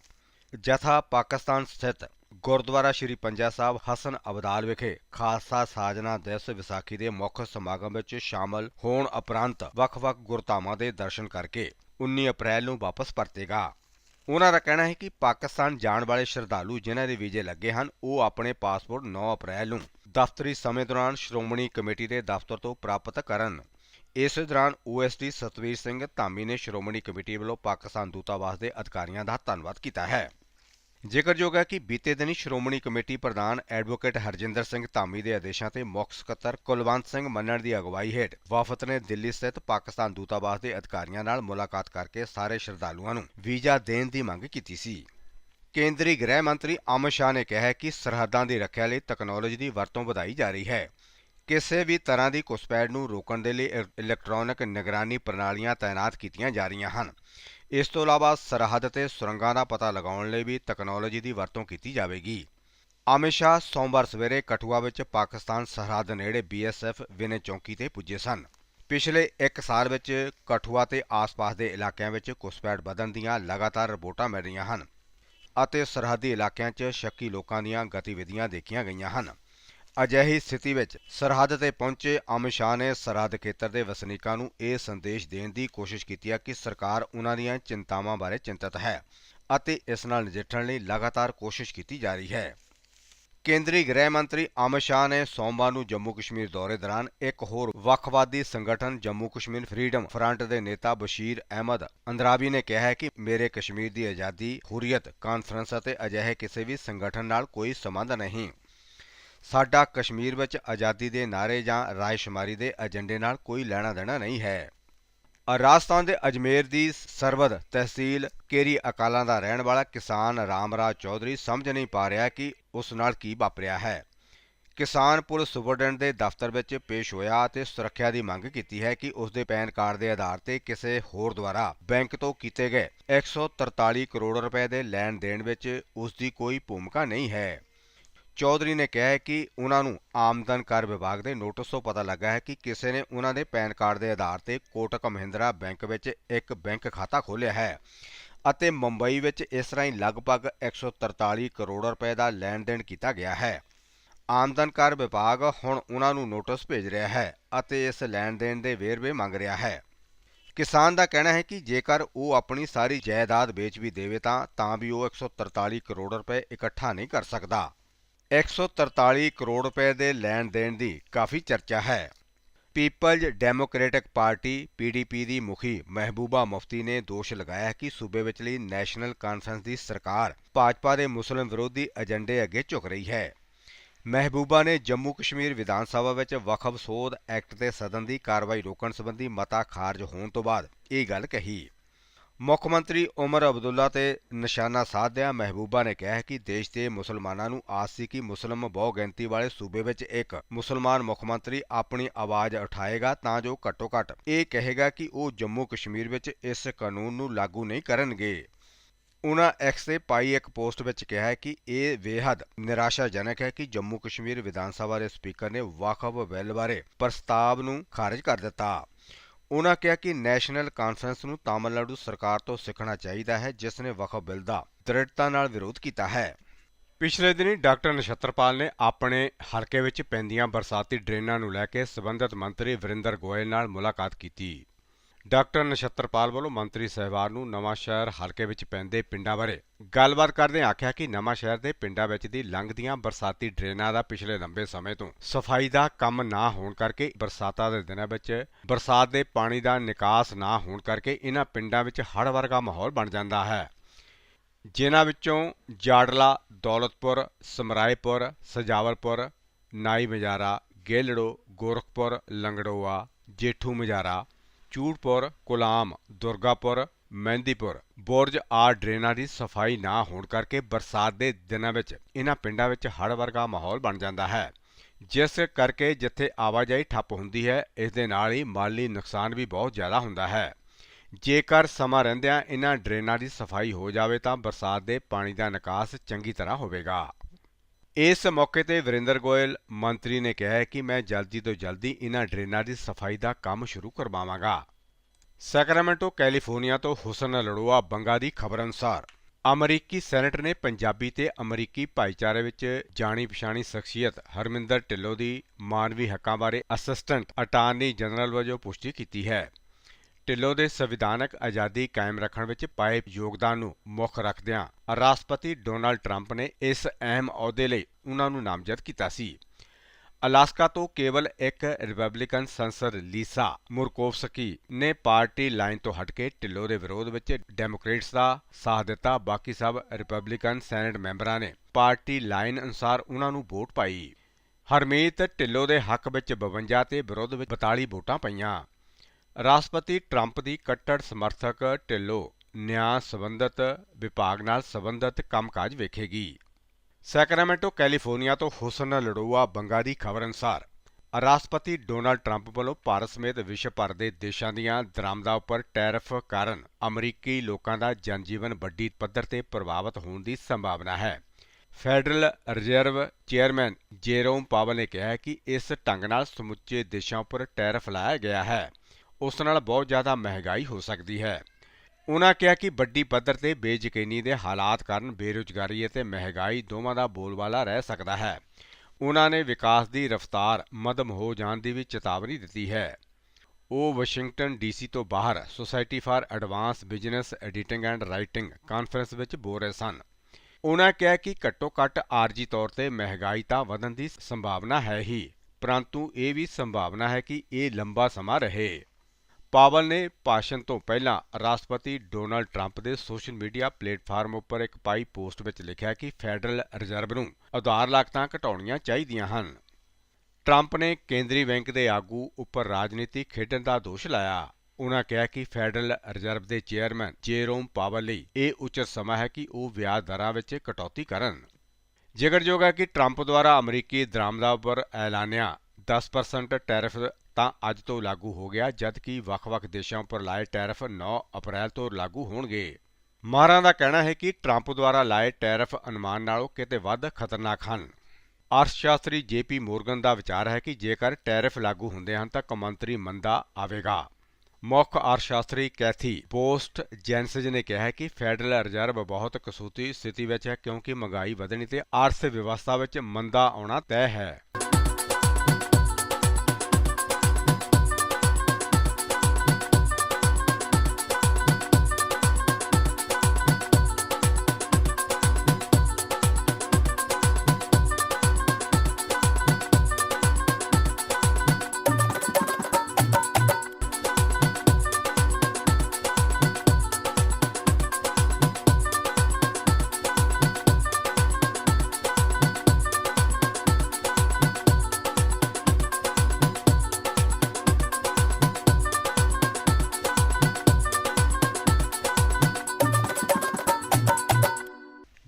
ਜਥਾ ਪਾਕਿਸਤਾਨ ਸਥਿਤ ਗੁਰਦੁਆਰਾ ਸ਼੍ਰੀ ਪੰਜਾ ਸਾਹਿਬ ਹਸਨ ਅਬਦਾਲ ਵਿਖੇ ਖਾਲਸਾ ਸਾਜਨਾ ਦਿਵਸ ਵਿਸਾਖੀ ਦੇ ਮੁੱਖ ਸਮਾਗਮ ਵਿੱਚ ਸ਼ਾਮਲ ਹੋਣ ਉਪਰੰਤ ਵੱਖ-ਵੱਖ ਗੁਰਧਾਮਾਂ ਦੇ ਦਰਸ਼ਨ ਕਰਕੇ 19 ਅਪ੍ਰੈਲ ਨੂੰ ਵਾਪਸ ਪਰਤੇਗਾ। ਉਹਨਾਂ ਦਾ ਕਹਿਣਾ ਹੈ ਕਿ ਪਾਕਿਸਤਾਨ ਜਾਣ ਵਾਲੇ ਸ਼ਰਧਾਲੂ ਜਿਨ੍ਹਾਂ ਦੇ ਵੀਜ਼ੇ ਲੱਗੇ ਹਨ, ਉਹ ਆਪਣੇ ਪਾਸਪੋਰਟ 9 ਅਪ੍ਰੈਲ ਨੂੰ ਦਫ਼ਤਰੀ ਸਮੇਂ ਦੌਰਾਨ ਸ਼੍ਰੋਮਣੀ ਕਮੇਟੀ ਦੇ ਦਫ਼ਤਰ ਤੋਂ ਪ੍ਰਾਪਤ ਕਰਨ। ਇਸ ਦੌਰਾਨ ਓਐਸਡੀ ਸਤਵੀਰ ਸਿੰਘ ਧਾਮੀ ਨੇ ਸ਼੍ਰੋਮਣੀ ਕਮੇਟੀ ਵੱਲੋਂ ਪਾਕਿਸਤਾਨ ਦੂਤਾਵਾਸ ਦੇ ਅਧਿਕਾਰੀਆਂ ਦਾ ਧੰਨਵਾਦ ਕੀਤਾ ਹੈ। ਜ਼ਿਕਰਯੋਗ ਹੈ ਕਿ ਬੀਤੇ ਦਿਨੀ ਸ਼੍ਰੋਮਣੀ ਕਮੇਟੀ ਪ੍ਰਧਾਨ ਐਡਵੋਕੇਟ ਹਰਜਿੰਦਰ ਸਿੰਘ ਧਾਮੀ ਦੇ ਆਦੇਸ਼ਾਂ ਤੇ ਮੁੱਖ ਸਕੱਤਰ ਕੁਲਵੰਤ ਸਿੰਘ ਮੰਨਣ ਦੀ ਅਗਵਾਈ ਹੇਠ ਵਫਦ ਨੇ ਦਿੱਲੀ ਸਥਿਤ ਪਾਕਿਸਤਾਨ ਦੂਤਾਵਾਸ ਦੇ ਅਧਿਕਾਰੀਆਂ ਨਾਲ ਮੁਲਾਕਾਤ ਕਰਕੇ ਸਾਰੇ ਸ਼ਰਧਾਲੂਆਂ ਨੂੰ ਵੀਜ਼ਾ ਦੇਣ ਦੀ ਮੰਗ ਕੀਤੀ ਸੀ। ਕੇਂਦਰੀ ਗ੍ਰਹਿ ਮੰਤਰੀ ਅਮਿਤ ਸ਼ਾਹ ਨੇ ਕਿਹਾ ਹੈ ਕਿ ਸਰਹੱਦਾਂ ਦੀ ਰੱਖਿਆ ਲਈ ਤਕਨਾਲੋਜੀ ਦੀ ਵਰਤੋਂ ਵਧਾਈ ਜਾ ਰਹੀ ਹੈ। ਕਿਸੇ ਵੀ ਤਰ੍ਹਾਂ ਦੀ ਘੁਸਪੈਠ ਨੂੰ ਰੋਕਣ ਦੇ ਲਈ ਇਲੈਕਟ੍ਰੋਨਿਕ ਨਿਗਰਾਨੀ ਪ੍ਰਣਾਲੀਆਂ ਤਾਇਨਾਤ ਕੀਤੀਆਂ ਜਾ ਰਹੀਆਂ ਹਨ। ਇਸ ਤੋਂ ਇਲਾਵਾ ਸਰਹੱਦ ਤੇ ਸੁਰੰਗਾਂ ਦਾ ਪਤਾ ਲਗਾਉਣ ਲਈ ਵੀ ਤਕਨਾਲੋਜੀ ਦੀ ਵਰਤੋਂ ਕੀਤੀ ਜਾਵੇਗੀ। ਅਮਿਤ ਸ਼ਾਹ ਸੋਮਵਾਰ ਸਵੇਰੇ ਕਠੂਆ ਵਿੱਚ ਪਾਕਿਸਤਾਨ ਸਰਹੱਦ ਨੇੜੇ ਬੀਐਸਐਫ ਵਿਨੇ ਚੌਂਕੀ ਤੇ ਪੁੱਜੇ ਸਨ। ਪਿਛਲੇ 1 ਸਾਲ ਵਿੱਚ ਕਠੂਆ ਤੇ ਆਸ-ਪਾਸ ਦੇ ਇਲਾਕਿਆਂ ਵਿੱਚ ਘੁਸਪੈਠ ਵਧਣ ਦੀਆਂ ਲਗਾਤਾਰ ਰਿਪੋਰਟਾਂ ਮਿਲ ਰਹੀਆਂ ਹਨ ਅਤੇ ਸਰਹੱਦੀ ਇਲਾਕਿਆਂ 'ਚ ਸ਼ੱਕੀ ਲੋਕਾਂ ਦੀਆਂ ਗਤੀਵਿਧੀਆਂ ਦੇਖੀਆਂ ਗਈਆਂ ਹਨ। ਅਜਿਹੀ ਸਥਿਤੀ ਵਿੱਚ ਸਰਹੱਦ ਤੇ ਪਹੁੰਚੇ ਅਮਿਤ ਸ਼ਾਹ ਨੇ ਸਰਹੱਦ ਖੇਤਰ ਦੇ ਵਸਨੀਕਾਂ ਨੂੰ ਇਹ ਸੰਦੇਸ਼ ਦੇਣ ਦੀ ਕੋਸ਼ਿਸ਼ ਕੀਤੀ ਹੈ ਕਿ ਸਰਕਾਰ ਉਹਨਾਂ ਦੀਆਂ ਚਿੰਤਾਵਾਂ ਬਾਰੇ ਚਿੰਤਤ ਹੈ ਅਤੇ ਇਸ ਨਾਲ ਨਜਿੱਠਣ ਲਈ ਲਗਾਤਾਰ ਕੋਸ਼ਿਸ਼ ਕੀਤੀ ਜਾ ਰਹੀ ਹੈ। ਕੇਂਦਰੀ ਗ੍ਰਹਿ ਮੰਤਰੀ ਅਮਿਤ ਸ਼ਾਹ ਨੇ ਸੋਮਵਾਰ ਨੂੰ ਜੰਮੂ ਕਸ਼ਮੀਰ ਦੌਰੇ ਦੌਰਾਨ ਇੱਕ ਹੋਰ ਵੱਖਵਾਦੀ ਸੰਗਠਨ ਜੰਮੂ ਕਸ਼ਮੀਰ ਫਰੀडम ਫਰੰਟ ਦੇ ਨੇਤਾ ਬਸ਼ੀਰ ਅਹਿਮਦ ਅੰਦਰਾਬੀ ਨੇ ਕਿਹਾ ਹੈ ਕਿ ਮੇਰੇ ਕਸ਼ਮੀਰ ਦੀ ਆਜ਼ਾਦੀ, ਹੁਰੀਅਤ, ਕਾਨਫਰੰਸ ਅਤੇ ਅਜਿਹੇ ਕਿਸੇ ਵੀ ਸੰਗਠਨ ਨਾਲ ਕੋਈ ਸੰਬੰਧ ਨਹੀਂ। ਸਾਡਾ ਕਸ਼ਮੀਰ ਵਿੱਚ ਆਜ਼ਾਦੀ ਦੇ ਨਾਅਰੇ ਜਾਂ ਰਾਇਸ਼ੁਮਾਰੀ ਦੇ ਏਜੰਡੇ ਨਾਲ ਕੋਈ ਲੈਣਾ ਦੇਣਾ ਨਹੀਂ ਹੈ। ਰਾਜਸਥਾਨ ਦੇ ਅਜਮੇਰ ਦੀ ਸਰਵਦ ਤਹਿਸੀਲ ਕੇਰੀ ਅਕਾਲਾਂ ਦਾ ਰਹਿਣ ਵਾਲਾ ਕਿਸਾਨ ਰਾਮਰਾਜ ਚੌਧਰੀ ਸਮਝ ਨਹੀਂ ਪਾ ਰਿਹਾ ਕਿ ਉਸ ਨਾਲ ਕੀ ਵਾਪਰਿਆ ਹੈ। ਕਿਸਾਨ ਪੁਲਿਸ ਸੁਪਰਡੈਂਟ ਦੇ ਦਫ਼ਤਰ ਵਿੱਚ ਪੇਸ਼ ਹੋਇਆ ਅਤੇ ਸੁਰੱਖਿਆ ਦੀ ਮੰਗ ਕੀਤੀ ਹੈ ਕਿ ਉਸ ਦੇ ਪੈਨ ਕਾਰਡ ਦੇ ਆਧਾਰ ਤੇ ਕਿਸੇ ਹੋਰ ਦੁਆਰਾ ਬੈਂਕ ਤੋਂ ਕੀਤੇ ਗਏ 143 ਕਰੋੜ ਰੁਪਏ ਦੇ ਲੈਣ ਦੇਣ ਵਿੱਚ ਉਸ ਦੀ ਕੋਈ ਭੂਮਿਕਾ ਨਹੀਂ ਹੈ। ਚੌਧਰੀ ਨੇ ਕਿਹਾ ਹੈ ਕਿ ਉਹਨਾਂ ਨੂੰ ਆਮਦਨ ਕਰ ਵਿਭਾਗ ਦੇ ਨੋਟਿਸ ਤੋਂ ਪਤਾ ਲੱਗਾ ਹੈ ਕਿ ਕਿਸੇ ਨੇ ਉਹਨਾਂ ਦੇ ਪੈਨ ਕਾਰਡ ਦੇ ਆਧਾਰ ਤੇ ਕੋਟਕ ਮਹਿੰਦਰਾ ਬੈਂਕ ਵਿੱਚ ਇੱਕ ਬੈਂਕ ਖਾਤਾ ਖੋਲ੍ਹਿਆ ਹੈ ਅਤੇ ਮੁੰਬਈ ਵਿੱਚ ਇਸ ਰਾਹੀਂ ਲਗਭਗ 143 ਕਰੋੜ ਰੁਪਏ ਦਾ ਲੈਣ ਦੇਣ ਕੀਤਾ ਗਿਆ ਹੈ। ਆਮਦਨ ਕਰ ਵਿਭਾਗ ਹੁਣ ਉਹਨਾਂ ਨੂੰ ਨੋਟਿਸ ਭੇਜ ਰਿਹਾ ਹੈ ਅਤੇ ਇਸ ਲੈਣ ਦੇਣ ਦੇ ਵੇਰਵੇ ਮੰਗ ਰਿਹਾ ਹੈ। ਕਿਸਾਨ ਦਾ ਕਹਿਣਾ ਹੈ ਕਿ ਜੇਕਰ ਉਹ ਆਪਣੀ ਸਾਰੀ ਜਾਇਦਾਦ ਵੇਚ ਵੀ ਦੇਵੇ ਤਾਂ ਤਾਂ ਵੀ ਉਹ 143 ਕਰੋੜ ਰੁਪਏ ਇਕੱਠਾ ਨਹੀਂ ਕਰ ਸਕਦਾ। 143 ਕਰੋੜ ਰੁਪਏ ਦੇ ਲੈਣ ਦੇਣ ਦੀ ਕਾਫੀ ਚਰਚਾ ਹੈ। ਪੀਪਲਜ਼ ਡੈਮੋਕ੍ਰੈਟਿਕ ਪਾਰਟੀ ਪੀਡੀਪੀ ਦੀ ਮੁਖੀ ਮਹਿਬੂਬਾ ਮੁਫਤੀ ਨੇ ਦੋਸ਼ ਲਗਾਇਆ ਹੈ ਕਿ ਸੂਬੇ ਵਿਚਲੀ ਨੈਸ਼ਨਲ ਕਾਨਫਰੰਸ ਦੀ ਸਰਕਾਰ ਭਾਜਪਾ ਦੇ ਮੁਸਲਿਮ ਵਿਰੋਧੀ ਏਜੰਡੇ ਅੱਗੇ ਝੁਕ ਰਹੀ ਹੈ। ਮਹਿਬੂਬਾ ਨੇ ਜੰਮੂ ਕਸ਼ਮੀਰ ਵਿਧਾਨ ਸਭਾ ਵਿੱਚ ਵਕਫ ਸੋਧ ਐਕਟ ਤੇ ਸਦਨ ਦੀ ਕਾਰਵਾਈ ਰੋਕਣ ਸੰਬੰਧੀ ਮਤਾ ਖਾਰਜ ਹੋਣ ਤੋਂ ਬਾਅਦ ਇਹ ਗੱਲ ਕਹੀ। ਮੁੱਖ ਮੰਤਰੀ ਉਮਰ ਅਬਦੁੱਲਾ ਤੇ ਨਿਸ਼ਾਨਾ ਸਾਧਦਿਆਂ ਮਹਿਬੂਬਾ ਨੇ ਕਿਹਾ ਕਿ ਦੇਸ਼ ਦੇ ਮੁਸਲਮਾਨਾਂ ਨੂੰ ਆਸ ਸੀ ਕਿ ਮੁਸਲਮ ਬਹੁਗਿਣਤੀ ਵਾਲੇ ਸੂਬੇ ਵਿੱਚ ਇੱਕ ਮੁਸਲਮਾਨ ਮੁੱਖ ਮੰਤਰੀ ਆਪਣੀ ਆਵਾਜ਼ ਉਠਾਏਗਾ ਤਾਂ ਜੋ ਘੱਟੋ ਘੱਟ ਇਹ ਕਹੇਗਾ ਕਿ ਉਹ ਜੰਮੂ ਕਸ਼ਮੀਰ ਵਿੱਚ ਇਸ ਕਾਨੂੰਨ ਨੂੰ ਲਾਗੂ ਨਹੀਂ ਕਰਨਗੇ। ਉਨ੍ਹਾਂ ਐਕਸ ਤੇ ਪਾਈ ਇੱਕ ਪੋਸਟ ਵਿੱਚ ਕਿਹਾ ਹੈ ਕਿ ਇਹ ਬੇਹੱਦ ਨਿਰਾਸ਼ਾਜਨਕ ਹੈ ਕਿ ਜੰਮੂ ਕਸ਼ਮੀਰ ਵਿਧਾਨ ਸਭਾ ਦੇ ਸਪੀਕਰ ਨੇ ਵਕਫ ਬਿੱਲ ਬਾਰੇ ਪ੍ਰਸਤਾਵ ਨੂੰ ਖਾਰਜ ਕਰ ਦਿੱਤਾ। ਉਨ੍ਹਾਂ ਕਿਹਾ ਕਿ ਨੈਸ਼ਨਲ ਕਾਨਫਰੰਸ ਨੂੰ ਤਾਮਿਲਨਾਡੂ ਸਰਕਾਰ ਤੋਂ ਸਿੱਖਣਾ ਚਾਹੀਦਾ ਹੈ, ਜਿਸ ਨੇ ਵਕਫ ਬਿੱਲ ਦਾ ਦ੍ਰਿੜਤਾ ਨਾਲ ਵਿਰੋਧ ਕੀਤਾ ਹੈ। ਪਿਛਲੇ ਦਿਨੀ ਡਾਕਟਰ ਨਛੱਤਰਪਾਲ ਨੇ ਆਪਣੇ ਹਲਕੇ ਵਿੱਚ ਪੈਂਦੀਆਂ ਬਰਸਾਤੀ ਡਰੇਨਾਂ ਨੂੰ ਲੈ ਕੇ ਸਬੰਧਤ ਮੰਤਰੀ ਵਰਿੰਦਰ ਗੋਇਲ ਨਾਲ ਮੁਲਾਕਾਤ ਕੀਤੀ। ਡਾਕਟਰ ਨਛੱਤਰਪਾਲ ਵੱਲੋਂ ਮੰਤਰੀ ਸਹਿਬਾਨ ਨੂੰ ਨਵਾਂ ਸ਼ਹਿਰ ਹਲਕੇ ਵਿੱਚ ਪੈਂਦੇ ਪਿੰਡਾਂ ਬਾਰੇ ਗੱਲਬਾਤ ਕਰਦੇ ਆਖਿਆ ਕਿ ਨਵਾਂ ਸ਼ਹਿਰ ਦੇ ਪਿੰਡਾਂ ਵਿੱਚ ਦੀ ਲੰਘਦੀਆਂ ਬਰਸਾਤੀ ਡਰੇਨਾਂ ਦਾ ਪਿਛਲੇ ਲੰਬੇ ਸਮੇਂ ਤੋਂ ਸਫ਼ਾਈ ਦਾ ਕੰਮ ਨਾ ਹੋਣ ਕਰਕੇ, ਬਰਸਾਤਾਂ ਦੇ ਦਿਨਾਂ ਵਿੱਚ ਬਰਸਾਤ ਦੇ ਪਾਣੀ ਦਾ ਨਿਕਾਸ ਨਾ ਹੋਣ ਕਰਕੇ ਇਹਨਾਂ ਪਿੰਡਾਂ ਵਿੱਚ ਹੜ੍ਹ ਵਰਗਾ ਮਾਹੌਲ ਬਣ ਜਾਂਦਾ ਹੈ। ਜਿਨ੍ਹਾਂ ਵਿੱਚੋਂ ਜਾੜਲਾ, ਦੌਲਤਪੁਰ, ਸਮਰਾਏਪੁਰ, ਸਜਾਵਲਪੁਰ, ਨਾਈ ਮਜਾਰਾ, ਗੇਲੜੋ, ਗੋਰਖਪੁਰ, ਲੰਗੜੋਆ, ਜੇਠੂ ਮਜਾਰਾ ਚੂੜਪੁਰ, ਕੁਲਾਮ, ਦੁਰਗਾਪੁਰ, ਮਹਿੰਦੀਪੁਰ, ਬੁਰਜ ਆ ਡਰੇਨਾਂ ਦੀ ਸਫ਼ਾਈ ਨਾ ਹੋਣ ਕਰਕੇ ਬਰਸਾਤ ਦੇ ਦਿਨਾਂ ਵਿੱਚ ਇਹਨਾਂ ਪਿੰਡਾਂ ਵਿੱਚ ਹੜ੍ਹ ਵਰਗਾ ਮਾਹੌਲ ਬਣ ਜਾਂਦਾ ਹੈ। ਜਿਸ ਕਰਕੇ ਜਿੱਥੇ ਆਵਾਜਾਈ ਠੱਪ ਹੁੰਦੀ ਹੈ, ਇਸ ਦੇ ਨਾਲ ਹੀ ਮਾਲੀ ਨੁਕਸਾਨ ਵੀ ਬਹੁਤ ਜ਼ਿਆਦਾ ਹੁੰਦਾ ਹੈ। ਜੇਕਰ ਸਮਾਂ ਰਹਿੰਦਿਆਂ ਇਹਨਾਂ ਡਰੇਨਾਂ ਦੀ ਸਫ਼ਾਈ ਹੋ ਜਾਵੇ ਤਾਂ ਬਰਸਾਤ ਦੇ ਪਾਣੀ ਦਾ ਨਿਕਾਸ ਚੰਗੀ ਤਰ੍ਹਾਂ ਹੋਵੇਗਾ। ਇਸ ਮੌਕੇ ਤੇ ਵਰਿੰਦਰ ਗੋਇਲ ਮੰਤਰੀ ਨੇ ਕਿਹਾ ਕਿ ਮੈਂ ਜਲਦੀ ਤੋਂ ਜਲਦੀ ਇਹਨਾਂ ਡਰੇਨਾਂ ਦੀ ਸਫ਼ਾਈ ਦਾ ਕੰਮ ਸ਼ੁਰੂ ਕਰਵਾਵਾਂਗਾ। ਸੈਕਰਾਮੈਂਟੋ, ਕੈਲੀਫੋਰਨੀਆ ਤੋਂ ਹੁਸਨ ਲੜੋਆ ਬੰਗਾ ਦੀ ਖਬਰ ਅਨੁਸਾਰ, ਅਮਰੀਕੀ ਸੈਨੇਟ ਨੇ ਪੰਜਾਬੀ ਤੇ ਅਮਰੀਕੀ ਭਾਈਚਾਰੇ ਵਿੱਚ ਜਾਣੀ ਪਛਾਣੀ ਸ਼ਖਸੀਅਤ ਹਰਮਿੰਦਰ ਢਿੱਲੋਂ ਦੀ ਮਾਨਵੀ ਹੱਕਾਂ ਬਾਰੇ ਅਸਿਸਟੈਂਟ ਅਟਾਰਨੀ ਜਨਰਲ ਵਜੋਂ ਪੁਸ਼ਟੀ ਕੀਤੀ ਹੈ। ਢਿੱਲੋਂ ਦੇ ਸੰਵਿਧਾਨਕ ਆਜ਼ਾਦੀ ਕਾਇਮ ਰੱਖਣ ਵਿੱਚ ਪਾਏ ਯੋਗਦਾਨ ਨੂੰ ਮੁੱਖ ਰੱਖਦਿਆਂ ਰਾਸ਼ਟਰਪਤੀ ਡੋਨਾਲਡ ਟਰੰਪ ਨੇ ਇਸ ਅਹਿਮ ਅਹੁਦੇ ਲਈ ਉਹਨਾਂ ਨੂੰ ਨਾਮਜ਼ਦ ਕੀਤਾ ਸੀ। ਅਲਾਸਕਾ ਤੋਂ ਕੇਵਲ ਇੱਕ ਰਿਪਬਲਿਕਨ ਸੰਸਦ ਲੀਸਾ ਮੁਰਕੋਵਸਕੀ ਨੇ ਪਾਰਟੀ ਲਾਈਨ ਤੋਂ ਹਟ ਕੇ ਢਿੱਲੋਂ ਦੇ ਵਿਰੋਧ ਵਿੱਚ ਡੈਮੋਕ੍ਰੇਟਸ ਦਾ ਸਾਥ ਦਿੱਤਾ। ਬਾਕੀ ਸਭ ਰਿਪਬਲਿਕਨ ਸੈਨੇਟ ਮੈਂਬਰਾਂ ਨੇ ਪਾਰਟੀ ਲਾਈਨ ਅਨੁਸਾਰ ਉਹਨਾਂ ਨੂੰ ਵੋਟ ਪਾਈ। ਹਰਮੀਤ ਢਿੱਲੋਂ ਦੇ ਹੱਕ ਵਿੱਚ 52 ਤੇ ਵਿਰੋਧ ਵਿੱਚ 42 ਵੋਟਾਂ ਪਈਆਂ। ਰਾਸ਼ਟਰਪਤੀ ਟਰੰਪ ਦੀ ਕੱਟੜ ਸਮਰਥਕ ਢਿੱਲੋਂ ਨਿਆਂ ਸੰਬੰਧਤ ਵਿਭਾਗ ਨਾਲ ਸੰਬੰਧਿਤ ਕੰਮਕਾਜ ਵੇਖੇਗੀ। ਸੈਕਰਾਮੈਂਟੋ, ਕੈਲੀਫੋਰਨੀਆ ਤੋਂ ਹੁਸਨ ਲੜੋਆ ਬੰਗਾ ਦੀ ਖਬਰ ਅਨੁਸਾਰ, ਰਾਸ਼ਟਰਪਤੀ ਡੋਨਾਲਡ ਟਰੰਪ ਵੱਲੋਂ ਭਾਰਤ ਸਮੇਤ ਵਿਸ਼ਵ ਭਰ ਦੇ ਦੇਸ਼ਾਂ ਦੀਆਂ ਦਰਾਮਦਾਂ ਉੱਪਰ ਟੈਰਿਫ ਕਾਰਨ ਅਮਰੀਕੀ ਲੋਕਾਂ ਦਾ ਜਨਜੀਵਨ ਵੱਡੀ ਪੱਧਰ ਤੇ ਪ੍ਰਭਾਵਿਤ ਹੋਣ ਦੀ ਸੰਭਾਵਨਾ ਹੈ। Federal reserve chairman Jerome Powell ਨੇ ਕਿਹਾ ਕਿ ਇਸ ਢੰਗ ਨਾਲ ਸਮੁੱਚੇ ਦੇਸ਼ਾਂ ਉੱਪਰ ਟੈਰਿਫ ਲਾਇਆ ਗਿਆ ਹੈ। ਉਸ ਨਾਲ ਬਹੁਤ ਜ਼ਿਆਦਾ ਮਹਿੰਗਾਈ ਹੋ ਸਕਦੀ ਹੈ। ਉਹਨਾਂ ਕਿਹਾ ਕਿ ਵੱਡੀ ਪੱਧਰ ਤੇ ਬੇਯਕੀਨੀ ਦੇ ਹਾਲਾਤ ਕਾਰਨ ਬੇਰੁਜ਼ਗਾਰੀ ਅਤੇ ਮਹਿੰਗਾਈ ਦੋਵਾਂ ਦਾ ਬੋਲਬਾਲਾ ਰਹਿ ਸਕਦਾ ਹੈ। ਉਹਨਾਂ ਨੇ ਵਿਕਾਸ ਦੀ ਰਫ਼ਤਾਰ ਮੱਧਮ ਹੋ ਜਾਣ ਦੀ ਵੀ ਚੇਤਾਵਨੀ ਦਿੱਤੀ ਹੈ। ਉਹ ਵਾਸ਼ਿੰਗਟਨ ਡੀਸੀ ਤੋਂ ਬਾਹਰ society for advance business editing and writing conference ਵਿੱਚ ਬੋਲ ਰਹੇ ਸਨ। ਉਹਨਾਂ ਕਿਹਾ ਕਿ ਘੱਟੋ-ਘੱਟ ਆਰਜੀ ਤੌਰ ਤੇ ਮਹਿੰਗਾਈ ਤਾਂ ਵਧਣ ਦੀ ਸੰਭਾਵਨਾ ਹੈ ਹੀ, ਪਰੰਤੂ ਇਹ ਵੀ ਸੰਭਾਵਨਾ ਹੈ ਕਿ ਇਹ ਲੰਬਾ ਸਮਾਂ ਰਹੇ। ਪਾਵਲ ਨੇ ਭਾਸ਼ਣ ਤੋਂ ਪਹਿਲਾਂ ਰਾਸ਼ਟਰਪਤੀ ਡੋਨਾਲਡ ਟਰੰਪ ਦੇ ਸੋਸ਼ਲ ਮੀਡੀਆ ਪਲੇਟਫਾਰਮ ਉੱਪਰ ਇੱਕ ਪਾਈ ਪੋਸਟ ਵਿੱਚ ਲਿਖਿਆ ਕਿ ਫੈਡਰਲ ਰਿਜ਼ਰਵ ਨੂੰ ਉਧਾਰ ਲਾਗਤਾਂ ਘਟਾਉਣੀਆਂ ਚਾਹੀਦੀਆਂ ਹਨ। ਟਰੰਪ ਨੇ ਕੇਂਦਰੀ ਬੈਂਕ ਦੇ ਆਗੂ ਉੱਪਰ ਰਾਜਨੀਤੀ ਖੇਡਣ ਦਾ ਦੋਸ਼ ਲਾਇਆ। ਉਨ੍ਹਾਂ ਕਿਹਾ ਕਿ ਫੈਡਰਲ ਰਿਜ਼ਰਵ ਦੇ ਚੇਅਰਮੈਨ ਜੇਰੋਮ ਪਾਵਲ ਲਈ ਇਹ ਉਚਿਤ ਸਮਾਂ ਹੈ ਕਿ ਉਹ ਵਿਆਜ ਦਰਾਂ ਵਿੱਚ ਕਟੌਤੀ ਕਰਨ। ਜ਼ਿਕਰਯੋਗ ਹੈ ਕਿ ਟਰੰਪ ਦੁਆਰਾ ਅਮਰੀਕੀ ਦਰਾਮਦਾਂ ਉੱਪਰ ਐਲਾਨਿਆ 10% ਟੈਰਿਫ ਤਾਂ ਅੱਜ ਤੋਂ ਲਾਗੂ ਹੋ ਗਿਆ, ਜਦਕਿ ਵੱਖ-ਵੱਖ ਦੇਸ਼ਾਂ ਉੱਪਰ ਲਾਏ ਟੈਰਿਫ 9 ਅਪ੍ਰੈਲ ਤੋਂ ਲਾਗੂ ਹੋਣਗੇ। ਮਾਰਾਂ ਦਾ ਕਹਿਣਾ ਹੈ ਕਿ ਟਰੰਪ ਦੁਆਰਾ ਲਾਏ ਟੈਰਿਫ ਅਨੁਮਾਨ ਨਾਲੋਂ ਕਿਤੇ ਵੱਧ ਖਤਰਨਾਕ ਹਨ। ਅਰਥਸ਼ਾਸਤਰੀ ਜੇਪੀ ਮੋਰਗਨ ਦਾ ਵਿਚਾਰ ਹੈ ਕਿ ਜੇਕਰ ਟੈਰਿਫ ਲਾਗੂ ਹੁੰਦੇ ਹਨ ਤਾਂ ਕੌਮਾਂਤਰੀ ਮੰਦਾ ਆਵੇਗਾ। ਮੁੱਖ ਅਰਥਸ਼ਾਸਤਰੀ ਕੈਥੀ ਪੋਸਟ ਜੈਨਸਜ ਨੇ ਕਿਹਾ ਕਿ ਫੈਡਰਲ ਰਿਜ਼ਰਵ ਬਹੁਤ ਕਸੂਤੀ ਸਥਿਤੀ ਵਿੱਚ ਹੈ ਕਿਉਂਕਿ ਮਹਿੰਗਾਈ ਵਧਣੀ ਤੇ ਅਰਥ ਵਿਵਸਥਾ ਵਿੱਚ ਮੰਦਾ ਆਉਣਾ ਤੈਅ ਹੈ।